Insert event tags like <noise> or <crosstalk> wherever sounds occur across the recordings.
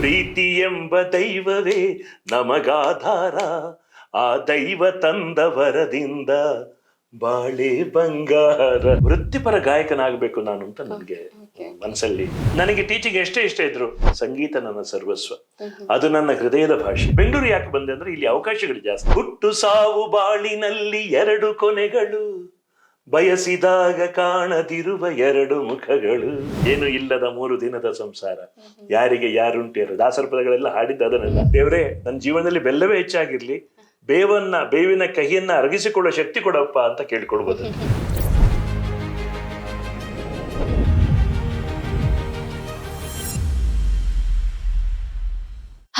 ಪ್ರೀತಿ ಎಂಬ ದೈವವೇ ನಮಗಾಧಾರ. ಆ ದೈವ ತಂದ ವರದಿಂದ ಬಾಳೆ ಬಂಗಾರ. ವೃತ್ತಿಪರ ಗಾಯಕನಾಗಬೇಕು ನಾನು ಅಂತ ನನಗೆ. ಮನಸ್ಸಲ್ಲಿ. ನನಗೆ ಟೀಚಿಂಗ್ ಎಷ್ಟೇ ಇಷ್ಟ ಇದ್ರು ಸಂಗೀತ ನನ್ನ ಸರ್ವಸ್ವ. ಅದು ನನ್ನ ಹೃದಯದ ಭಾಷೆ. ಬೆಂಗಳೂರು ಯಾಕೆ ಬಂದೆ ಅಂದ್ರೆ ಇಲ್ಲಿ ಅವಕಾಶಗಳು ಜಾಸ್ತಿ. ಹುಟ್ಟು ಸಾವು ಬಾಳಿನಲ್ಲಿ ಎರಡು ಕೊನೆಗಳು. ಬಯಸಿದಾಗ ಕಾಣದಿರುವ ಎರಡು ಮುಖಗಳು. ಏನು ಇಲ್ಲದ ಮೂರು ದಿನದ ಸಂಸಾರ. ಯಾರಿಗೆ ಯಾರುಂಟೇರು ದಾಸರ ಪದಗಳೆಲ್ಲ ಹಾಡಿದ್ದ ಅದನ್ನೆಲ್ಲ. ದೇವರೇ, ನನ್ನ ಜೀವನದಲ್ಲಿ ಬೆಲ್ಲವೇ ಹೆಚ್ಚಾಗಿರ್ಲಿ. ಬೇವನ್ನ, ಬೇವಿನ ಕಹಿಯನ್ನ ಅರಗಿಸಿಕೊಳ್ಳೋ ಶಕ್ತಿ ಕೊಡಪ್ಪ ಅಂತ ಕೇಳ್ಕೊಳ್ಬೋದು.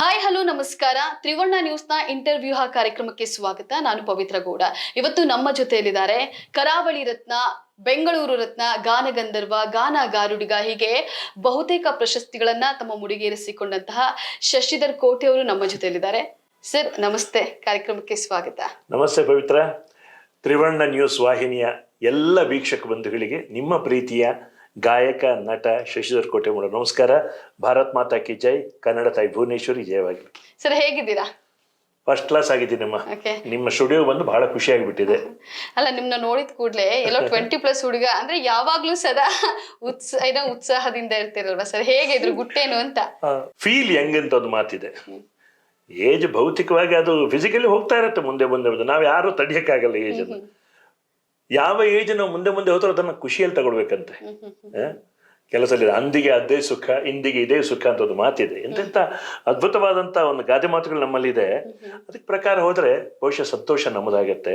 ಹಾಯ್ ಹಲೋ ನಮಸ್ಕಾರ. ತ್ರಿವರ್ಣ ನ ಇಂಟರ್ವ್ಯೂ ಆ ಕಾರ್ಯಕ್ರಮಕ್ಕೆ ಸ್ವಾಗತ. ನಾನು ಪವಿತ್ರ ಗೌಡ. ಇವತ್ತು ನಮ್ಮ ಜೊತೆಯಲ್ಲಿದ್ದಾರೆ ಕರಾವಳಿ ರತ್ನ, ಬೆಂಗಳೂರು ರತ್ನ, ಗಾನಗಂಧರ್ವ ಗಾನ ಗಾರುಡಿಗ ಹೀಗೆ ಬಹುತೇಕ ಪ್ರಶಸ್ತಿಗಳನ್ನ ತಮ್ಮ ಮುಡಿಗೇರಿಸಿಕೊಂಡಂತಹ ಶಶಿಧರ್ ಕೋಟೆ ಅವರು ನಮ್ಮ ಜೊತೆಯಲ್ಲಿದ್ದಾರೆ. ಸರ್, ನಮಸ್ತೆ. ಕಾರ್ಯಕ್ರಮಕ್ಕೆ ಸ್ವಾಗತ. ನಮಸ್ತೆ ಪವಿತ್ರ. ತ್ರಿವರ್ಣ ನ್ಯೂಸ್ ವಾಹಿನಿಯ ಎಲ್ಲ ವೀಕ್ಷಕ ಬಂಧುಗಳಿಗೆ ನಿಮ್ಮ ಪ್ರೀತಿಯ ಗಾಯಕ ನಟ ಶಶಿಧರ್ ಕೋಟೆ ಮೂಡ ನಮಸ್ಕಾರ. ಭಾರತ್ ಮಾತಾ ಕಿ ಜೈ. ಕನ್ನಡ ತಾಯಿ ಭುವನೇಶ್ವರಿ ಜಯವಾಗಿ ಸರ್ ಹೇಗಿದ್ದೀರಾ? ಫಸ್ಟ್ ಕ್ಲಾಸ್ ಆಗಿದ್ದೀನಮ್ಮ. ನಿಮ್ಮ ನಿಮ್ಮ ಸ್ಟುಡಿಯೋ ಬಂದು ಬಹಳ ಖುಷಿ ಆಗಿಬಿಟ್ಟಿದೆ ಅಲ್ಲ ನಿಮ್ನ ನೋಡಿದ ಕೂಡಲೇ ಎಲ್ಲೋ ಟ್ವೆಂಟಿ ಪ್ಲಸ್ ಹುಡುಗ ಅಂದ್ರೆ ಯಾವಾಗ್ಲೂ ಸದಾ ಉತ್ಸಾಹ ಏನೋ ಉತ್ಸಾಹದಿಂದ ಇರ್ತಿರಲ್ವಾ ಸರ್? ಹೇಗಿದ್ರು ಗುಟ್ಟೇನು ಅಂತ? ಫೀಲ್ ಹೆಂಗ್ ಅಂತ ಒಂದು ಮಾತಿದೆ. ಏಜ್ ಭೌತಿಕವಾಗಿ ಅದು ಫಿಸಿಕಲಿ ಹೋಗ್ತಾ ಇರುತ್ತೆ ಮುಂದೆ ಮುಂದೆ ಮುಂದೆ ನಾವು ಯಾರು ತಡಿಯಕ್ಕಾಗಲ್ಲ ಏಜ್ ಅನ್ನು. ಯಾವ ಏಜ್ ನಾವು ಮುಂದೆ ಮುಂದೆ ಹೋದ್ರೂ ಅದನ್ನ ಖುಷಿಯಲ್ಲಿ ತಗೊಳ್ಬೇಕಂತೆ? ಕೆಲಸದಲ್ಲಿ ಅಂದಿಗೆ ಅದೇ ಸುಖ ಇಂದಿಗೆ ಇದೇ ಸುಖ ಅಂತ ಒಂದು ಮಾತಿದೆ. ಎಂತೆಂತ ಅದ್ಭುತವಾದಂತ ಒಂದು ಗಾದೆ ಮಾತುಗಳು ನಮ್ಮಲ್ಲಿದೆ. ಅದಕ್ಕೆ ಪ್ರಕಾರ ಹೋದ್ರೆ ಬಹುಶಃ ಸಂತೋಷ ನಮ್ಮದಾಗತ್ತೆ.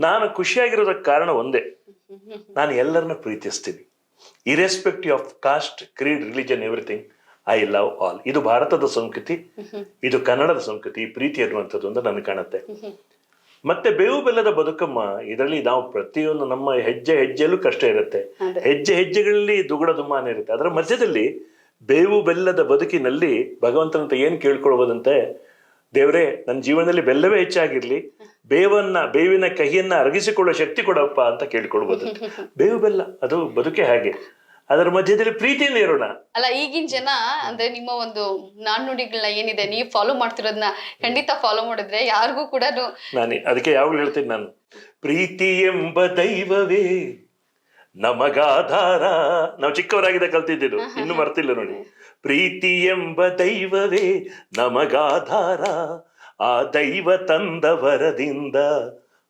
ನಾನು ಖುಷಿಯಾಗಿರೋದಕ್ಕೆ ಕಾರಣ ಒಂದೇ. ನಾನು ಎಲ್ಲರನ್ನ ಪ್ರೀತಿಸ್ತೀನಿ. Irrespective of caste creed religion everything I love all ಇದು ಭಾರತದ ಸಂಸ್ಕೃತಿ ಇದು ಕನ್ನಡದ ಸಂಸ್ಕೃತಿ ಪ್ರೀತಿ ಅನ್ನುವಂಥದ್ದು ಅಂತ ನನಗೆ ಕಾಣುತ್ತೆ. ಮತ್ತೆ ಬೇವು ಬೆಲ್ಲದ ಬದುಕಮ್ಮ ಇದರಲ್ಲಿ ನಾವು ಪ್ರತಿಯೊಂದು ನಮ್ಮ ಹೆಜ್ಜೆ ಹೆಜ್ಜೆಯಲ್ಲೂ ಕಷ್ಟ ಇರುತ್ತೆ. ಹೆಜ್ಜೆ ಹೆಜ್ಜೆಗಳಲ್ಲಿ ದುಗುಡ ದುಮ್ಮಾನ ಇರುತ್ತೆ. ಅದರ ಮಧ್ಯದಲ್ಲಿ ಬೇವು ಬೆಲ್ಲದ ಬದುಕಿನಲ್ಲಿ ಭಗವಂತನಂತ ಏನ್ ಕೇಳ್ಕೊಳ್ಬೋದಂತೆ? ದೇವ್ರೆ ನನ್ನ ಜೀವನದಲ್ಲಿ ಬೆಲ್ಲವೇ ಹೆಚ್ಚಾಗಿರ್ಲಿ ಬೇವನ್ನ ಬೇವಿನ ಕಹಿಯನ್ನ ಅರಗಿಸಿಕೊಳ್ಳೋ ಶಕ್ತಿ ಕೊಡಪ್ಪ ಅಂತ ಕೇಳ್ಕೊಳ್ಬೋದು. <laughs> ಬೇವು ಬೆಲ್ಲ ಅದು ಬದುಕೆ ಹಾಗೆ. ಅದರ ಮಧ್ಯದಲ್ಲಿ ಪ್ರೀತಿಯಿಂದ ಇರೋಣ. ಅಲ್ಲ ಈಗಿನ ಜನ ಅಂದ್ರೆ ನಿಮ್ಮ ಒಂದು ನಾಣ್ಣುಡಿಗಳನ್ನ ಏನಿದೆ ನೀವು ಫಾಲೋ ಮಾಡ್ತಿರೋದನ್ನ ಖಂಡಿತ ಫಾಲೋ ಮಾಡಿದ್ರೆ ಯಾರಿಗೂ ಕೂಡ ನಾನು ಅದಕ್ಕೆ ಯಾವಾಗಲೂ ಹೇಳ್ತೀನಿ ನಾನು. ಪ್ರೀತಿ ಎಂಬ ದೈವವೇ ನಮಗಾಧಾರ. ನಾವು ಚಿಕ್ಕವರಾಗಿದ್ದ ಕಲ್ತಿದ್ದು ಇನ್ನು ಮರ್ತಿಲ್ಲ ನೋಡಿ. ಪ್ರೀತಿ ಎಂಬ ದೈವವೇ ನಮಗಾಧಾರ. ಆ ದೈವ ತಂದ ವರದಿಂದ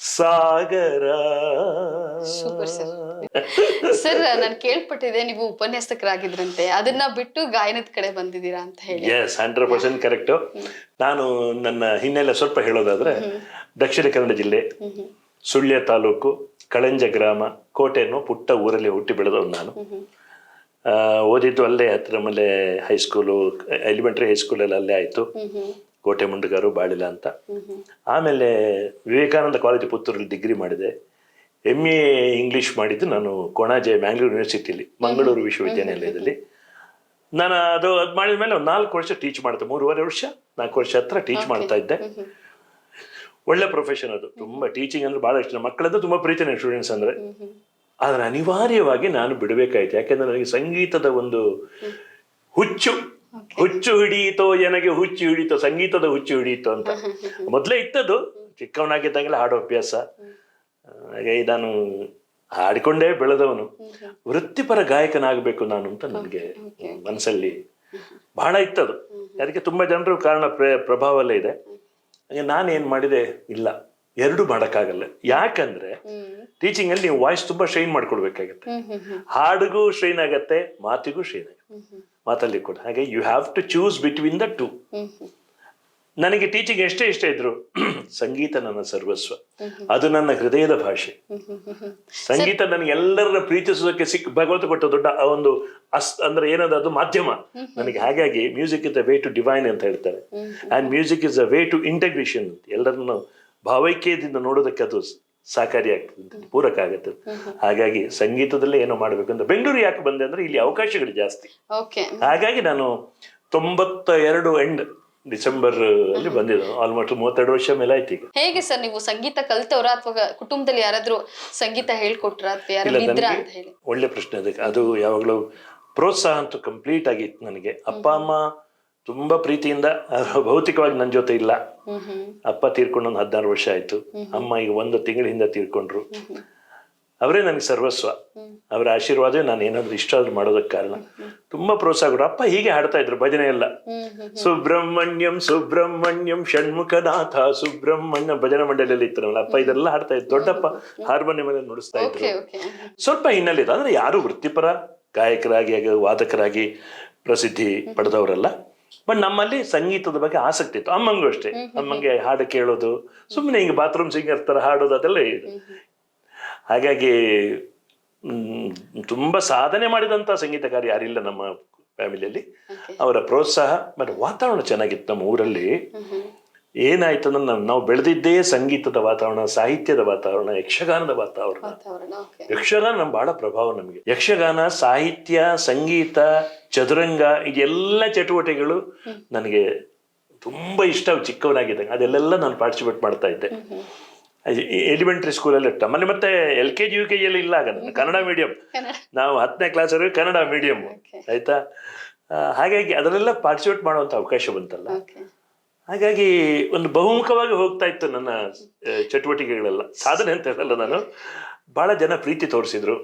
ಸಾಗರ. ಸೂಪರ್ ಸರ್ ಸರ್ ನಾನು ಕೇಳ್ಪಟ್ಟಿದ್ದೆ ನೀವು ಉಪನ್ಯಾಸಕರಾಗಿದ್ರಂತೆ. ಅದನ್ನ ಬಿಟ್ಟು ಗಾಯನದ ಕಡೆ ಬಂದಿದ್ದೀರಾ ಅಂತ ಹೇಳಿ. ಎಸ್ ಹಂಡ್ರೆಡ್ ಪರ್ಸೆಂಟ್ ಕರೆಕ್ಟ್ ನಾನು ನನ್ನ ಹಿನ್ನೆಲೆ ಸ್ವಲ್ಪ ಹೇಳೋದಾದ್ರೆ ದಕ್ಷಿಣ ಕನ್ನಡ ಜಿಲ್ಲೆ ಸುಳ್ಯ ತಾಲೂಕು ಕಳಂಜ ಗ್ರಾಮ ಕೋಟೆ ಅನ್ನೋ ಪುಟ್ಟ ಊರಲ್ಲಿ ಹುಟ್ಟಿ ಬೆಳೆದವ್ ನಾನು. ಓದಿದ್ದು ಅಲ್ಲೇ ಹತ್ತಿರ ಮೇಲೆ ಹೈಸ್ಕೂಲು ಎಲಿಮೆಂಟ್ರಿ ಹೈಸ್ಕೂಲಲ್ಲಿ ಅಲ್ಲೇ ಆಯಿತು. ಕೋಟೆ ಮುಂಡಗಾರು ಬಾಳಿಲ್ಲ ಅಂತ. ಆಮೇಲೆ ವಿವೇಕಾನಂದ ಕಾಲೇಜ್ ಪುತ್ತೂರಲ್ಲಿ ಡಿಗ್ರಿ ಮಾಡಿದೆ. ಎಂ ಎ ಇಂಗ್ಲೀಷ್ ಮಾಡಿದ್ದು ನಾನು ಕೊಣಾಜೆ ಮ್ಯಾಂಗ್ಳೂರು ಯೂನಿವರ್ಸಿಟಿಲಿ ಮಂಗಳೂರು ವಿಶ್ವವಿದ್ಯಾನಿಲಯದಲ್ಲಿ. ನಾನು ಅದು ಅದು ಮಾಡಿದ ಮೇಲೆ ಒಂದು ನಾಲ್ಕು ವರ್ಷ ಟೀಚ್ ಮಾಡ್ತೆ ಮೂರುವರೆ ವರ್ಷ ನಾಲ್ಕು ವರ್ಷ ಹತ್ರ ಟೀಚ್ ಮಾಡ್ತಾ ಇದ್ದೆ. ಒಳ್ಳೆ ಪ್ರೊಫೆಷನ್ ಅದು. ತುಂಬ ಟೀಚಿಂಗ್ ಅಂದ್ರೆ ಬಹಳ ಇಷ್ಟ. ಮಕ್ಕಳದ್ದು ತುಂಬ ಪ್ರೀತಿ ನನಗೆ ಸ್ಟೂಡೆಂಟ್ಸ್ ಅಂದ್ರೆ ಆದ್ರೆ ಅನಿವಾರ್ಯವಾಗಿ ನಾನು ಬಿಡಬೇಕಾಯ್ತು. ಯಾಕೆಂದ್ರೆ ನನಗೆ ಸಂಗೀತದ ಒಂದು ಹುಚ್ಚು. ಹುಚ್ಚು ಹಿಡಿಯಿತೋ ನನಗೆ ಹುಚ್ಚು ಹಿಡಿಯಿತೋ ಸಂಗೀತದ ಹುಚ್ಚು ಹಿಡಿಯಿತು ಅಂತ. <laughs> ಮೊದಲೇ ಇತ್ತದು ಚಿಕ್ಕವನಾಗಿದ್ದಾಗಲೇ ಹಾಡೋ ಅಭ್ಯಾಸ. ಹಾಗೆ ನಾನು ಹಾಡಿಕೊಂಡೇ ಬೆಳೆದವನು. ವೃತ್ತಿಪರ ಗಾಯಕನಾಗಬೇಕು ನಾನು ಅಂತ ನನಗೆ ಮನಸ್ಸಲ್ಲಿ <laughs> ಬಹಳ ಇತ್ತದು. ಅದಕ್ಕೆ ತುಂಬಾ ಜನರು ಕಾರಣ ಪ್ರ- ಪ್ರಭಾವಲ್ಲೇ ಇದೆ. ಹಾಗೆ ನಾನು ಏನ್ ಮಾಡಿದೆ? ಇಲ್ಲ. ಎರಡು ಮಾಡೋಕ್ಕಾಗಲ್ಲ. ಯಾಕಂದ್ರೆ ಟೀಚಿಂಗ್ ಅಲ್ಲಿ ನೀವು ವಾಯ್ಸ್ ತುಂಬಾ ಶೈನ್ ಮಾಡ್ಕೊಳ್ಬೇಕಾಗತ್ತೆ ಹಾಡಿಗೂ ಶ್ರೈನ್ ಆಗತ್ತೆ ಮಾತಿಗೂ ಶೈನ್ ಆಗತ್ತೆ. ಮಾತಲ್ಲಿ ಕೂಡ. ಹಾಗೆ you have to choose between the two ನನಗೆ ಟೀಚಿಂಗ್ ಎಷ್ಟೇ ಇಷ್ಟ ಇದ್ರು <clears throat> ಸಂಗೀತ ನನ್ನ ಸರ್ವಸ್ವ. ಅದು ನನ್ನ ಹೃದಯದ ಭಾಷೆ. ಸಂಗೀತ ನನಗೆ ಎಲ್ಲರನ್ನ ಪ್ರೀತಿಸೋದಕ್ಕೆ ಸಿಕ್ ಭಗವಂತ ಕೊಟ್ಟ ದೊಡ್ಡ ಆ ಒಂದು ಅಸ್ ಅಂದ್ರೆ ಏನದ ಅದು ಮಾಧ್ಯಮ. ನನಗೆ ಹಾಗಾಗಿ music is a way to divine ಅಂತ ಹೇಳ್ತಾರೆ. And music is a way to integration ಎಲ್ಲರನ್ನು ಭಾವೈಕ್ಯದಿಂದ ನೋಡೋದಕ್ಕೆ ಅದು ಸಾಕಾರಿ ಆಗ್ತದೆ ಪೂರಕ ಆಗುತ್ತೆ ಹಾಗಾಗಿ ಸಂಗೀತದಲ್ಲೇ ಏನೋ ಮಾಡಬೇಕು ಅಂತ ಬೆಂಗಳೂರು ಯಾಕೆ ಬಂದೆ ಅಂದ್ರೆ ಇಲ್ಲಿ ಅವಕಾಶಗಳು ಜಾಸ್ತಿ. ಹಾಗಾಗಿ ನಾನು ತೊಂಬತ್ತ ಎರಡು ಎಂಡ್ ಡಿಸೆಂಬರ್ ಅಲ್ಲಿ ಬಂದಿದ್ದು. ಆಲ್ಮೋಸ್ಟ್ ಮೂವತ್ತೆರಡು ವರ್ಷ ಮೇಲೆ ಆಯ್ತು ಈಗ. ಹೇಗೆ ಸರ್ ನೀವು ಸಂಗೀತ ಕಲ್ತವ್ರ ಅಥವಾ ಕುಟುಂಬದಲ್ಲಿ ಯಾರಾದ್ರೂ ಸಂಗೀತ ಹೇಳ್ಕೊಟ್ರ ಒಳ್ಳೆ ಪ್ರಶ್ನೆ ಅದಕ್ಕೆ. ಅದು ಯಾವಾಗಲೂ ಪ್ರೋತ್ಸಾಹ ಅಂತೂ ಕಂಪ್ಲೀಟ್ ಆಗಿತ್ತು ನನಗೆ. ಅಪ್ಪ ಅಮ್ಮ ತುಂಬಾ ಪ್ರೀತಿಯಿಂದ ಭೌತಿಕವಾಗಿ ನನ್ನ ಜೊತೆ ಇಲ್ಲ. ಅಪ್ಪ ತೀರ್ಕೊಂಡು ಒಂದು ಹದಿನಾರು ವರ್ಷ ಆಯ್ತು. ಅಮ್ಮ ಈಗ ಒಂದು ತಿಂಗಳ ಹಿಂದೆ ತೀರ್ಕೊಂಡ್ರು ಅವರೇ ನನಗೆ ಸರ್ವಸ್ವ. ಅವರ ಆಶೀರ್ವಾದ ನಾನು ಏನಾದ್ರು ಇಷ್ಟ ಆದ್ರೂ ಮಾಡೋದಕ್ಕೆ ಕಾರಣ. ತುಂಬಾ ಪ್ರೋತ್ಸಾಹ ಕೊಡ್ರು. ಅಪ್ಪ ಹೀಗೆ ಹಾಡ್ತಾ ಇದ್ರು ಭಜನೆ ಎಲ್ಲ. ಹ್ಮ್ ಹ್ಮ್ ಸುಬ್ರಹ್ಮಣ್ಯಂ ಸುಬ್ರಹ್ಮಣ್ಯಂ ಷಣ್ಮುಖನಾಥ ಸುಬ್ರಹ್ಮಣ್ಯ ಭಜನೆ ಮಂಡಳಿಯಲ್ಲಿ ಇತ್ತರಲ್ಲ ಅಪ್ಪ ಇದೆಲ್ಲ ಹಾಡ್ತಾ ಇದ್ರು. ದೊಡ್ಡಪ್ಪ ಹಾರ್ಮೋನಿಯಂ ಅಲ್ಲಿ ನುಡಿಸ್ತಾ ಇದ್ರು. ಸ್ವಲ್ಪ ಹಿನ್ನೆಲೆ ಇದೆ ಅಂದ್ರೆ ಯಾರು ವೃತ್ತಿಪರ ಗಾಯಕರಾಗಿ ವಾದಕರಾಗಿ ಪ್ರಸಿದ್ಧಿ ಪಡೆದವರಲ್ಲ. ಬಟ್ ನಮ್ಮಲ್ಲಿ ಸಂಗೀತದ ಬಗ್ಗೆ ಆಸಕ್ತಿ ಇತ್ತು. ಅಮ್ಮಂಗೂ ಅಷ್ಟೇ. ಅಮ್ಮಂಗೆ ಹಾಡು ಕೇಳೋದು ಸುಮ್ಮನೆ ಹಿಂಗೆ ಬಾತ್ರೂಮ್ ಸಿಂಗರ್ ತರ ಹಾಡೋದು ಅದೆಲ್ಲ ಇದೆ. ಹಾಗಾಗಿ ಹ್ಮ್ ತುಂಬಾ ಸಾಧನೆ ಮಾಡಿದಂತ ಸಂಗೀತಗಾರ ಯಾರಿಲ್ಲ ನಮ್ಮ ಫ್ಯಾಮಿಲಿಯಲ್ಲಿ ಅವರ ಪ್ರೋತ್ಸಾಹ ಮತ್ತೆ ವಾತಾವರಣ ಚೆನ್ನಾಗಿತ್ತು ನಮ್ಮ ಊರಲ್ಲಿ. ಏನಾಯ್ತು ಅಂದ್ರೆ ನಾವು ನಾವು ಬೆಳೆದಿದ್ದೇ ಸಂಗೀತದ ವಾತಾವರಣ ಸಾಹಿತ್ಯದ ವಾತಾವರಣ ಯಕ್ಷಗಾನದ ವಾತಾವರಣ. ಯಕ್ಷಗಾನ ನಮ್ ಬಹಳ ಪ್ರಭಾವ ನಮಗೆ. ಯಕ್ಷಗಾನ ಸಾಹಿತ್ಯ ಸಂಗೀತ ಚದುರಂಗ ಇದೆಲ್ಲ ಚಟುವಟಿಕೆಗಳು ನನಗೆ ತುಂಬಾ ಇಷ್ಟ ಚಿಕ್ಕವನಾಗಿದ್ದಂಗೆ. ಅದೆಲ್ಲ ನಾನು ಪಾರ್ಟಿಸಿಪೇಟ್ ಮಾಡ್ತಾ ಇದ್ದೆ. ಎಲಿಮೆಂಟ್ರಿ ಸ್ಕೂಲಲ್ಲಿ ನಮ್ಮಲ್ಲಿ ಮತ್ತೆ L K G U K ಜಿಯಲ್ಲಿ ಇಲ್ಲ ಆಗ ನನ್ನ ಕನ್ನಡ ಮೀಡಿಯಂ ನಾವು ಹತ್ತನೇ ಕ್ಲಾಸ್ವರೆಗೆ ಕನ್ನಡ ಮೀಡಿಯಂ ಆಯ್ತಾ? ಹಾಗಾಗಿ ಅದರಲ್ಲೆಲ್ಲ ಪಾರ್ಟಿಸಿಪೇಟ್ ಮಾಡುವಂತ ಅವಕಾಶ ಬಂತಲ್ಲ. ಹಾಗಾಗಿ ಒಂದು ಬಹುಮುಖವಾಗಿ ಹೋಗ್ತಾ ಇತ್ತು ನನ್ನ ಚಟುವಟಿಕೆಗಳೆಲ್ಲ. ಸಾಧನೆ ಅಂತ ಹೇಳಲ್ಲ ನಾನು. ಬಹಳ ಜನ ಪ್ರೀತಿ ತೋರಿಸಿದ್ರು.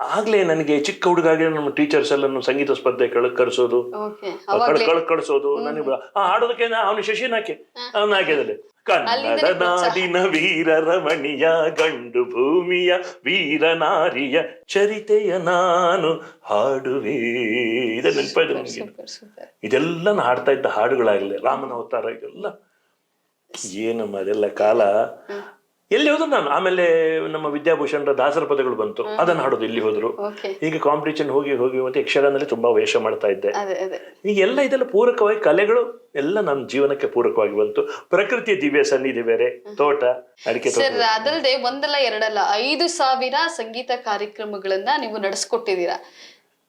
ಆಗ್ಲೇ ನನಗೆ ಚಿಕ್ಕ ಹುಡುಗಾಗೆ ನಮ್ಮ ಟೀಚರ್ಸ್ ಎಲ್ಲ ಸಂಗೀತ ಸ್ಪರ್ಧೆ ಕಳ್ ಕರೆಸೋದು ಓಕೆ ಕಳ್ ಅವಾಗ್ಲೇ ಕಳ್ ಕಳಿಸೋದು ನನಗೆ ಹಾಡೋದಕ್ಕೆ ಅವನು ಶಶಿನ ಹಾಕಿ. ಅವನು ಹಾಕಿದಲ್ಲಿ ಕನ್ನಡ ನಾಡಿನ ವೀರ ರಮಣಿಯ ಗಂಡು ಭೂಮಿಯ ವೀರ ನಾರಿಯ ಚರಿತೆಯ ನಾನು ಹಾಡುವೆ. ಇದೆ ನೆನಪಾಯ್ತು ಇದೆಲ್ಲ ನಾನು ಹಾಡ್ತಾ ಇದ್ದ ಹಾಡುಗಳಾಗಲಿ ರಾಮನ ಅವತಾರ ಇದೆಲ್ಲ. ಏನಮ್ಮ ಅದೆಲ್ಲ ಕಾಲ? ಎಲ್ಲಿ ಹೋದ್ರು ನಾನು. ಆಮೇಲೆ ನಮ್ಮ ವಿದ್ಯಾಭೂಷಣರ ದಾಸರ ಪದಗಳು ಬಂತು. ಅದನ್ನ ಹಾಡೋದು ಇಲ್ಲಿ ಹೋದ್ರು. ಈಗ ಹೀಗೆ ಕಾಂಪಿಟೇಷನ್ ಹೋಗಿ ಹೋಗಿ ಮತ್ತೆ ಯಕ್ಷಗಾನದಲ್ಲಿ ತುಂಬಾ ವೇಷ ಮಾಡ್ತಾ ಇದ್ದೆ. ಈಗ ಎಲ್ಲ ಇದೆಲ್ಲ ಪೂರಕವಾಗಿ ಕಲೆಗಳು ಎಲ್ಲ ನನ್ನ ಜೀವನಕ್ಕೆ ಪೂರಕವಾಗಿ ಬಂತು. ಪ್ರಕೃತಿಯ ದಿವ್ಯ ಸನ್ನಿಧಿ ಬೇರೆ ತೋಟ ಅಡಿಕೆ ಸರ್ ಅದಲ್ಲದೆ ಒಂದಲ್ಲ ಎರಡಲ್ಲ ಐದು ಸಾವಿರ ಸಂಗೀತ ಕಾರ್ಯಕ್ರಮಗಳನ್ನ ನೀವು ನಡೆಸ್ಕೊಟ್ಟಿದ್ದೀರಾ.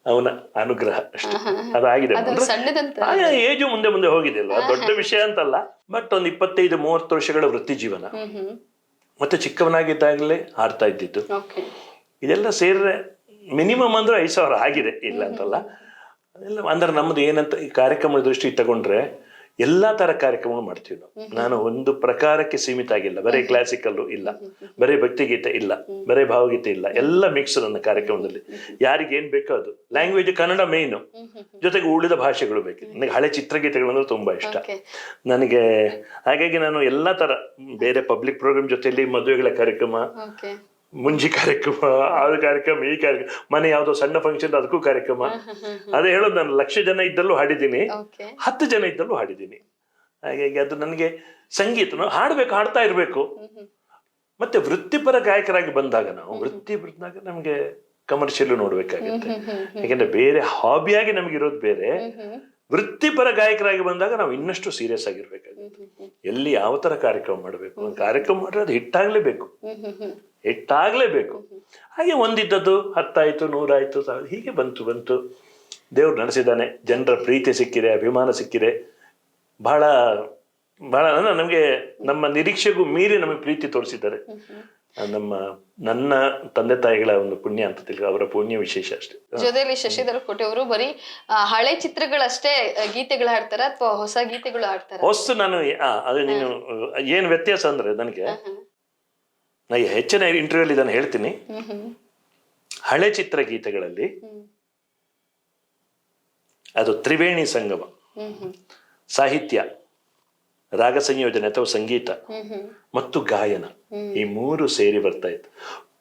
ಅವನ ಅನುಗ್ರಹ ಅಷ್ಟೇ. ಅದಾಗಿದೆ. ಏಜು ಮುಂದೆ ಮುಂದೆ ಹೋಗಿದೆ ದೊಡ್ಡ ವಿಷಯ ಅಂತಲ್ಲ. ಬಟ್ ಒಂದು ಇಪ್ಪತ್ತೈದು ಮೂವತ್ತು ವರ್ಷಗಳ ವೃತ್ತಿ ಜೀವನ. ಮತ್ತೆ ಚಿಕ್ಕವನಾಗಿದ್ದಾಗಲೇ ಆಡ್ತಾ ಇದ್ದಿದ್ದು. ಇದೆಲ್ಲ ಸೇರಿದ್ರೆ ಮಿನಿಮಮ್ ಅಂದ್ರೆ ಐದು ಸಾವಿರ ಆಗಿದೆ ಇಲ್ಲ ಅಂತಲ್ಲ. ಅದೆಲ್ಲ ಅಂದ್ರೆ ನಮ್ಮದು ಏನಂತ ಈ ಕಾರ್ಯಕ್ರಮದ ದೃಷ್ಟಿ ತಗೊಂಡ್ರೆ ಎಲ್ಲಾ ತರ ಕಾರ್ಯಕ್ರಮಗಳು ಮಾಡ್ತೀವಿ ನಾವು. ನಾನು ಒಂದು ಪ್ರಕಾರಕ್ಕೆ ಸೀಮಿತ ಆಗಿಲ್ಲ. ಬರೀ ಕ್ಲಾಸಿಕಲ್ಲು ಇಲ್ಲ. ಬರೀ ಭಕ್ತಿಗೀತೆ ಇಲ್ಲ. ಬರೀ ಭಾವಗೀತೆ ಇಲ್ಲ. ಎಲ್ಲ ಮಿಕ್ಸ್ ನನ್ನ ಕಾರ್ಯಕ್ರಮದಲ್ಲಿ. ಯಾರಿಗೆ ಏನ್ ಬೇಕೋ ಅದು. ಲ್ಯಾಂಗ್ವೇಜ್ ಕನ್ನಡ ಮೇಯ್ನು ಜೊತೆಗೆ ಉಳಿದ ಭಾಷೆಗಳು ಬೇಕು. ನನಗೆ ಹಳೆ ಚಿತ್ರಗೀತೆಗಳು ಅಂದ್ರೆ ತುಂಬಾ ಇಷ್ಟ. ನನಗೆ ಹಾಗಾಗಿ ನಾನು ಎಲ್ಲಾ ತರ ಬೇರೆ ಪಬ್ಲಿಕ್ ಪ್ರೋಗ್ರಾಮ್ ಜೊತೆಲಿ ಮದುವೆಗಳ ಕಾರ್ಯಕ್ರಮ ಮುಂಜಿ ಕಾರ್ಯಕ್ರಮ ಅದು ಕಾರ್ಯಕ್ರಮ ಈ ಕಾರ್ಯಕ್ರಮ ಮನೆ ಯಾವುದೋ ಸಣ್ಣ ಫಂಕ್ಷನ್ ಅದಕ್ಕೂ ಕಾರ್ಯಕ್ರಮ. ಅದೇ ಹೇಳೋದು ನಾನು ಲಕ್ಷ ಜನ ಇದ್ದಲ್ಲೂ ಹಾಡಿದ್ದೀನಿ. ಹತ್ತು ಜನ ಇದ್ದಲ್ಲೂ ಹಾಡಿದ್ದೀನಿ. ಹಾಗಾಗಿ ಅದು ನನಗೆ ಸಂಗೀತ ಹಾಡ್ಬೇಕು ಹಾಡ್ತಾ ಇರಬೇಕು. ಮತ್ತೆ ವೃತ್ತಿಪರ ಗಾಯಕರಾಗಿ ಬಂದಾಗ ನಾವು ವೃತ್ತಿ ಬಂದಾಗ ನಮಗೆ ಕಮರ್ಷಿಯಲ್ ನೋಡ್ಬೇಕಾಗುತ್ತೆ. ಯಾಕಂದ್ರೆ ಬೇರೆ ಹಾಬಿಯಾಗಿ ನಮಗಿರೋದು ಬೇರೆ. ವೃತ್ತಿಪರ ಗಾಯಕರಾಗಿ ಬಂದಾಗ ನಾವು ಇನ್ನಷ್ಟು ಸೀರಿಯಸ್ ಆಗಿರ್ಬೇಕಾಗುತ್ತೆ ಎಲ್ಲಿ ಯಾವ ತರ ಕಾರ್ಯಕ್ರಮ ಮಾಡಬೇಕು? ಕಾರ್ಯಕ್ರಮ ಮಾಡಿದ್ರೆ ಅದು ಹಿಟ್ಟಾಗ್ಲೇಬೇಕು ಹಿಟ್ಟಾಗ್ಲೇಬೇಕು ಹಾಗೆ ಒಂದಿದ್ದದ್ದು ಹತ್ತಾಯ್ತು, ನೂರಾಯ್ತು ಹೀಗೆ ಬಂತು ಬಂತು. ದೇವ್ರು ನಡೆಸಿದ್ದಾನೆ. ಜನರ ಪ್ರೀತಿ ಸಿಕ್ಕಿದೆ, ಅಭಿಮಾನ ಸಿಕ್ಕಿದೆ. ಬಹಳ ಬಹಳ ನಮಗೆ ನಮ್ಮ ನಿರೀಕ್ಷೆಗೂ ಮೀರಿ ನಮಗೆ ಪ್ರೀತಿ ತೋರಿಸಿದ್ದಾರೆ. ನಮ್ಮ ನನ್ನ ತಂದೆ ತಾಯಿಗಳ ಒಂದು ಪುಣ್ಯ ಅಂತ ತಿಳ್ಕೊ ಅವರ ಪುಣ್ಯ ವಿಶೇಷ ಅಷ್ಟೇ. ಜೊತೆಯಲ್ಲಿ ಶಶಿಧರ್ ಕೋಟೆ ಅವರು ಬರೀ ಹಳೆ ಚಿತ್ರಗಳಷ್ಟೇ ಗೀತೆಗಳು ಹಾಡ್ತಾರ ಅಥವಾ ಹೊಸ ಗೀತೆಗಳು ಹಾಡ್ತಾರೆ? ಹೊಸ ನಾನು ಅದು ನೀನು ಏನ್ ವ್ಯತ್ಯಾಸ ಅಂದ್ರೆ ನನಗೆ ನಾ ಹೆಚ್ಚಿನ ಇಂಟರ್ವ್ಯೂ ಇದನ್ನು ಹೇಳ್ತೀನಿ. ಹಳೆ ಚಿತ್ರ ಗೀತೆಗಳಲ್ಲಿ ಅದು ತ್ರಿವೇಣಿ ಸಂಗಮ ಸಾಹಿತ್ಯ. ರಾಗ ಸಂಯೋಜನೆ ಅಥವಾ ಸಂಗೀತ ಮತ್ತು ಗಾಯನ ಈ ಮೂರು ಸೇರಿ ಬರ್ತಾ ಇತ್ತು.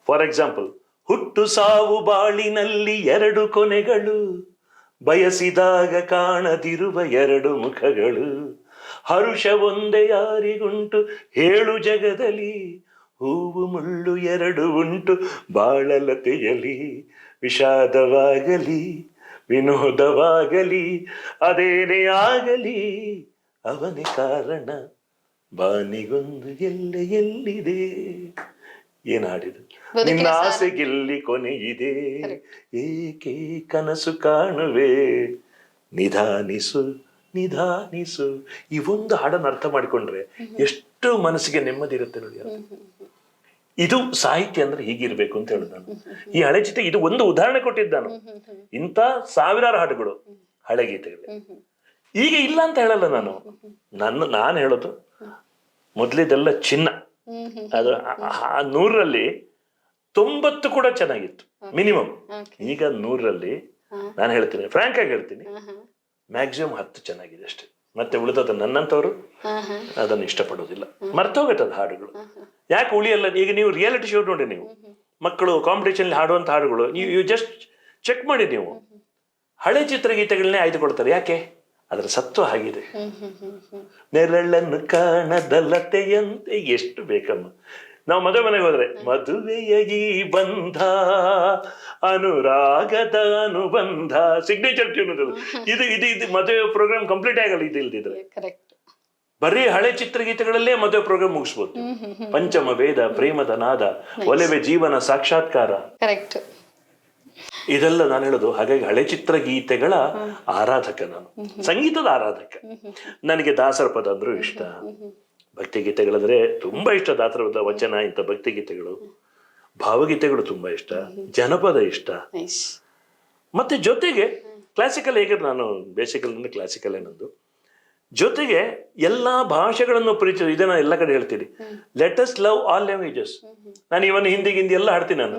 ಫಾರ್ ಎಕ್ಸಾಂಪಲ್ ಹುಟ್ಟು ಸಾವು ಬಾಳಿನಲ್ಲಿ ಎರಡು ಕೊನೆಗಳು ಬಯಸಿದಾಗ ಕಾಣದಿರುವ ಎರಡು ಮುಖಗಳು ಹರುಷ ಒಂದೇ ಯಾರಿಗುಂಟು ಹೇಳು ಜಗದಲ್ಲಿ ಹೂವು ಮುಳ್ಳು ಎರಡು ಉಂಟು ಬಾಳಲತೆಯಲಿ ವಿಷಾದವಾಗಲಿ ವಿನೋದವಾಗಲಿ ಅದೇನೇ ಆಗಲಿ ಅವನೇ ಕಾರಣ? ಬಾನಿಗೊಂದು ಎಲ್ಲೆ ಎಲ್ಲಿದೆ? ಏನ್ ಹಾಡಿದ ನಿನ್ನ. ಆಸೆಗೆಲ್ಲಿ ಕೊನೆಯಿದೆ. ಏಕೆ ಕನಸು ಕಾಣುವೆ? ನಿಧಾನಿಸು ನಿಧಾನಿಸು. ಈ ಒಂದು ಹಾಡನ್ನು ಅರ್ಥ ಮಾಡಿಕೊಂಡ್ರೆ ಎಷ್ಟು ಮನಸ್ಸಿಗೆ ನೆಮ್ಮದಿ ಇರುತ್ತೆ ನೋಡಿ ಇದು ಸಾಹಿತ್ಯ ಅಂದ್ರೆ ಹೀಗಿರ್ಬೇಕು ಅಂತ ಹೇಳುದು ನಾನು. ಈ ಹಳೆ ಚಿತ್ರ ಇದು ಒಂದು ಉದಾಹರಣೆ ಕೊಟ್ಟಿದ್ದಾನು ನಾನು. ಇಂಥ ಸಾವಿರಾರು ಹಾಡುಗಳು ಹಳೆ ಗೀತೆಗಳು ಈಗ ಇಲ್ಲ ಅಂತ ಹೇಳಲ್ಲ ನಾನು. ನನ್ನ ನಾನು ಹೇಳೋದು ಮೊದಲಿದೆಲ್ಲ ಚಿನ್ನ. ಹ್ಮ್ ಹ್ಮ್ ಅದು ಆ- ಆ ನೂರರಲ್ಲಿ ತೊಂಬತ್ತು ಕೂಡ ಚೆನ್ನಾಗಿತ್ತು ಮಿನಿಮಮ್. ಈಗ ನೂರರಲ್ಲಿ ನಾನು ಹೇಳ್ತೀನಿ ಫ್ರಾಂಕ್ ಆಗಿ ಹೇಳ್ತೀನಿ. ಮ್ಯಾಕ್ಸಿಮಮ್ ಹತ್ತು ಚೆನ್ನಾಗಿದೆ ಅಷ್ಟೇ. ಮತ್ತೆ ಉಳಿದದ ನನ್ನಂತವರು ಅದನ್ನು ಇಷ್ಟಪಡೋದಿಲ್ಲ. ಮರ್ತೋಗತ್ತದ ಹಾಡುಗಳು. ಯಾಕೆ ಉಳಿಯಲ್ಲ ಈಗ ನೀವು ರಿಯಾಲಿಟಿ ಶೋ ನೋಡಿ ನೀವು. ಮಕ್ಕಳು ಕಾಂಪಿಟೇಷನ್ ಹಾಡುವಂತ ಹಾಡುಗಳು ನೀವು ಯು ಜಸ್ಟ್ ಚೆಕ್ ಮಾಡಿ ನೀವು. ಹಳೆ ಚಿತ್ರಗೀತೆಗಳನ್ನೇ ಆಯ್ದುಕೊಳ್ತಾರೆ ಯಾಕೆ? ಅದರ ಸತ್ವ ಆಗಿದೆ ನೆರಳನ್ನು ಕಾಣದಲ್ಲತೆಯಂತೆ ಎಷ್ಟು ಬೇಕಮ್ಮ. ನಾವು ಮದುವೆ ಮನೆಗೆ ಹೋದ್ರೆ ಮದುವೆಯ ಈ ಬಂಧ ಅನುರಾಗದ ಅನುಬಂಧ ಸಿಗ್ನೇಚರ್ ಟ್ಯೂನ್ <laughs> ಇದು ಇದು ಇದು ಮದುವೆ ಪ್ರೋಗ್ರಾಮ್ ಕಂಪ್ಲೀಟ್ ಆಗಲ್ಲ ಇದು ಇಲ್ದಿದ್ರೆ. ಬರೀ ಹಳೆ ಚಿತ್ರಗೀತೆಗಳಲ್ಲೇ ಮದುವೆ ಪ್ರೋಗ್ರಾಮ್ ಮುಗಿಸ್ಬೋದು. ಪಂಚಮ ವೇದ ಪ್ರೇಮದ ನಾದ ಒಲವೆ ಜೀವನ ಸಾಕ್ಷಾತ್ಕಾರ. ಕರೆಕ್ಟ್ ಇದೆಲ್ಲ ನಾನು ಹೇಳೋದು ಹಾಗಾಗಿ ಹಳೆ ಚಿತ್ರಗೀತೆಗಳ ಆರಾಧಕ ನಾನು. ಸಂಗೀತದ ಆರಾಧಕ. ನನಗೆ ದಾಸರ ಪದ ಅಂದ್ರೂ ಇಷ್ಟ. ಭಕ್ತಿ ಗೀತೆಗಳಂದ್ರೆ ತುಂಬಾ ಇಷ್ಟ ದಾಸರ ಪದ ವಚನ ಇಂಥ ಭಕ್ತಿ ಗೀತೆಗಳು ಭಾವಗೀತೆಗಳು ತುಂಬಾ ಇಷ್ಟ. ಜನಪದ ಇಷ್ಟ. ಮತ್ತೆ ಜೊತೆಗೆ ಕ್ಲಾಸಿಕಲ್ ಹೇಗೆ ನಾನು ಬೇಸಿಕಲ್ ಅಂದ್ರೆ ಕ್ಲಾಸಿಕಲ್ ಏನೊಂದು ಜೊತೆಗೆ ಎಲ್ಲ ಭಾಷೆಗಳನ್ನು ಪರಿಚಯ ಇದನ್ನ ಎಲ್ಲ ಕಡೆ ಹೇಳ್ತೀನಿ. Let us love all languages ನಾನು ಇವನ್ ಹಿಂದಿ ಹಿಂದಿ ಎಲ್ಲ ಹಾಡ್ತೀನಿ ನಾನು.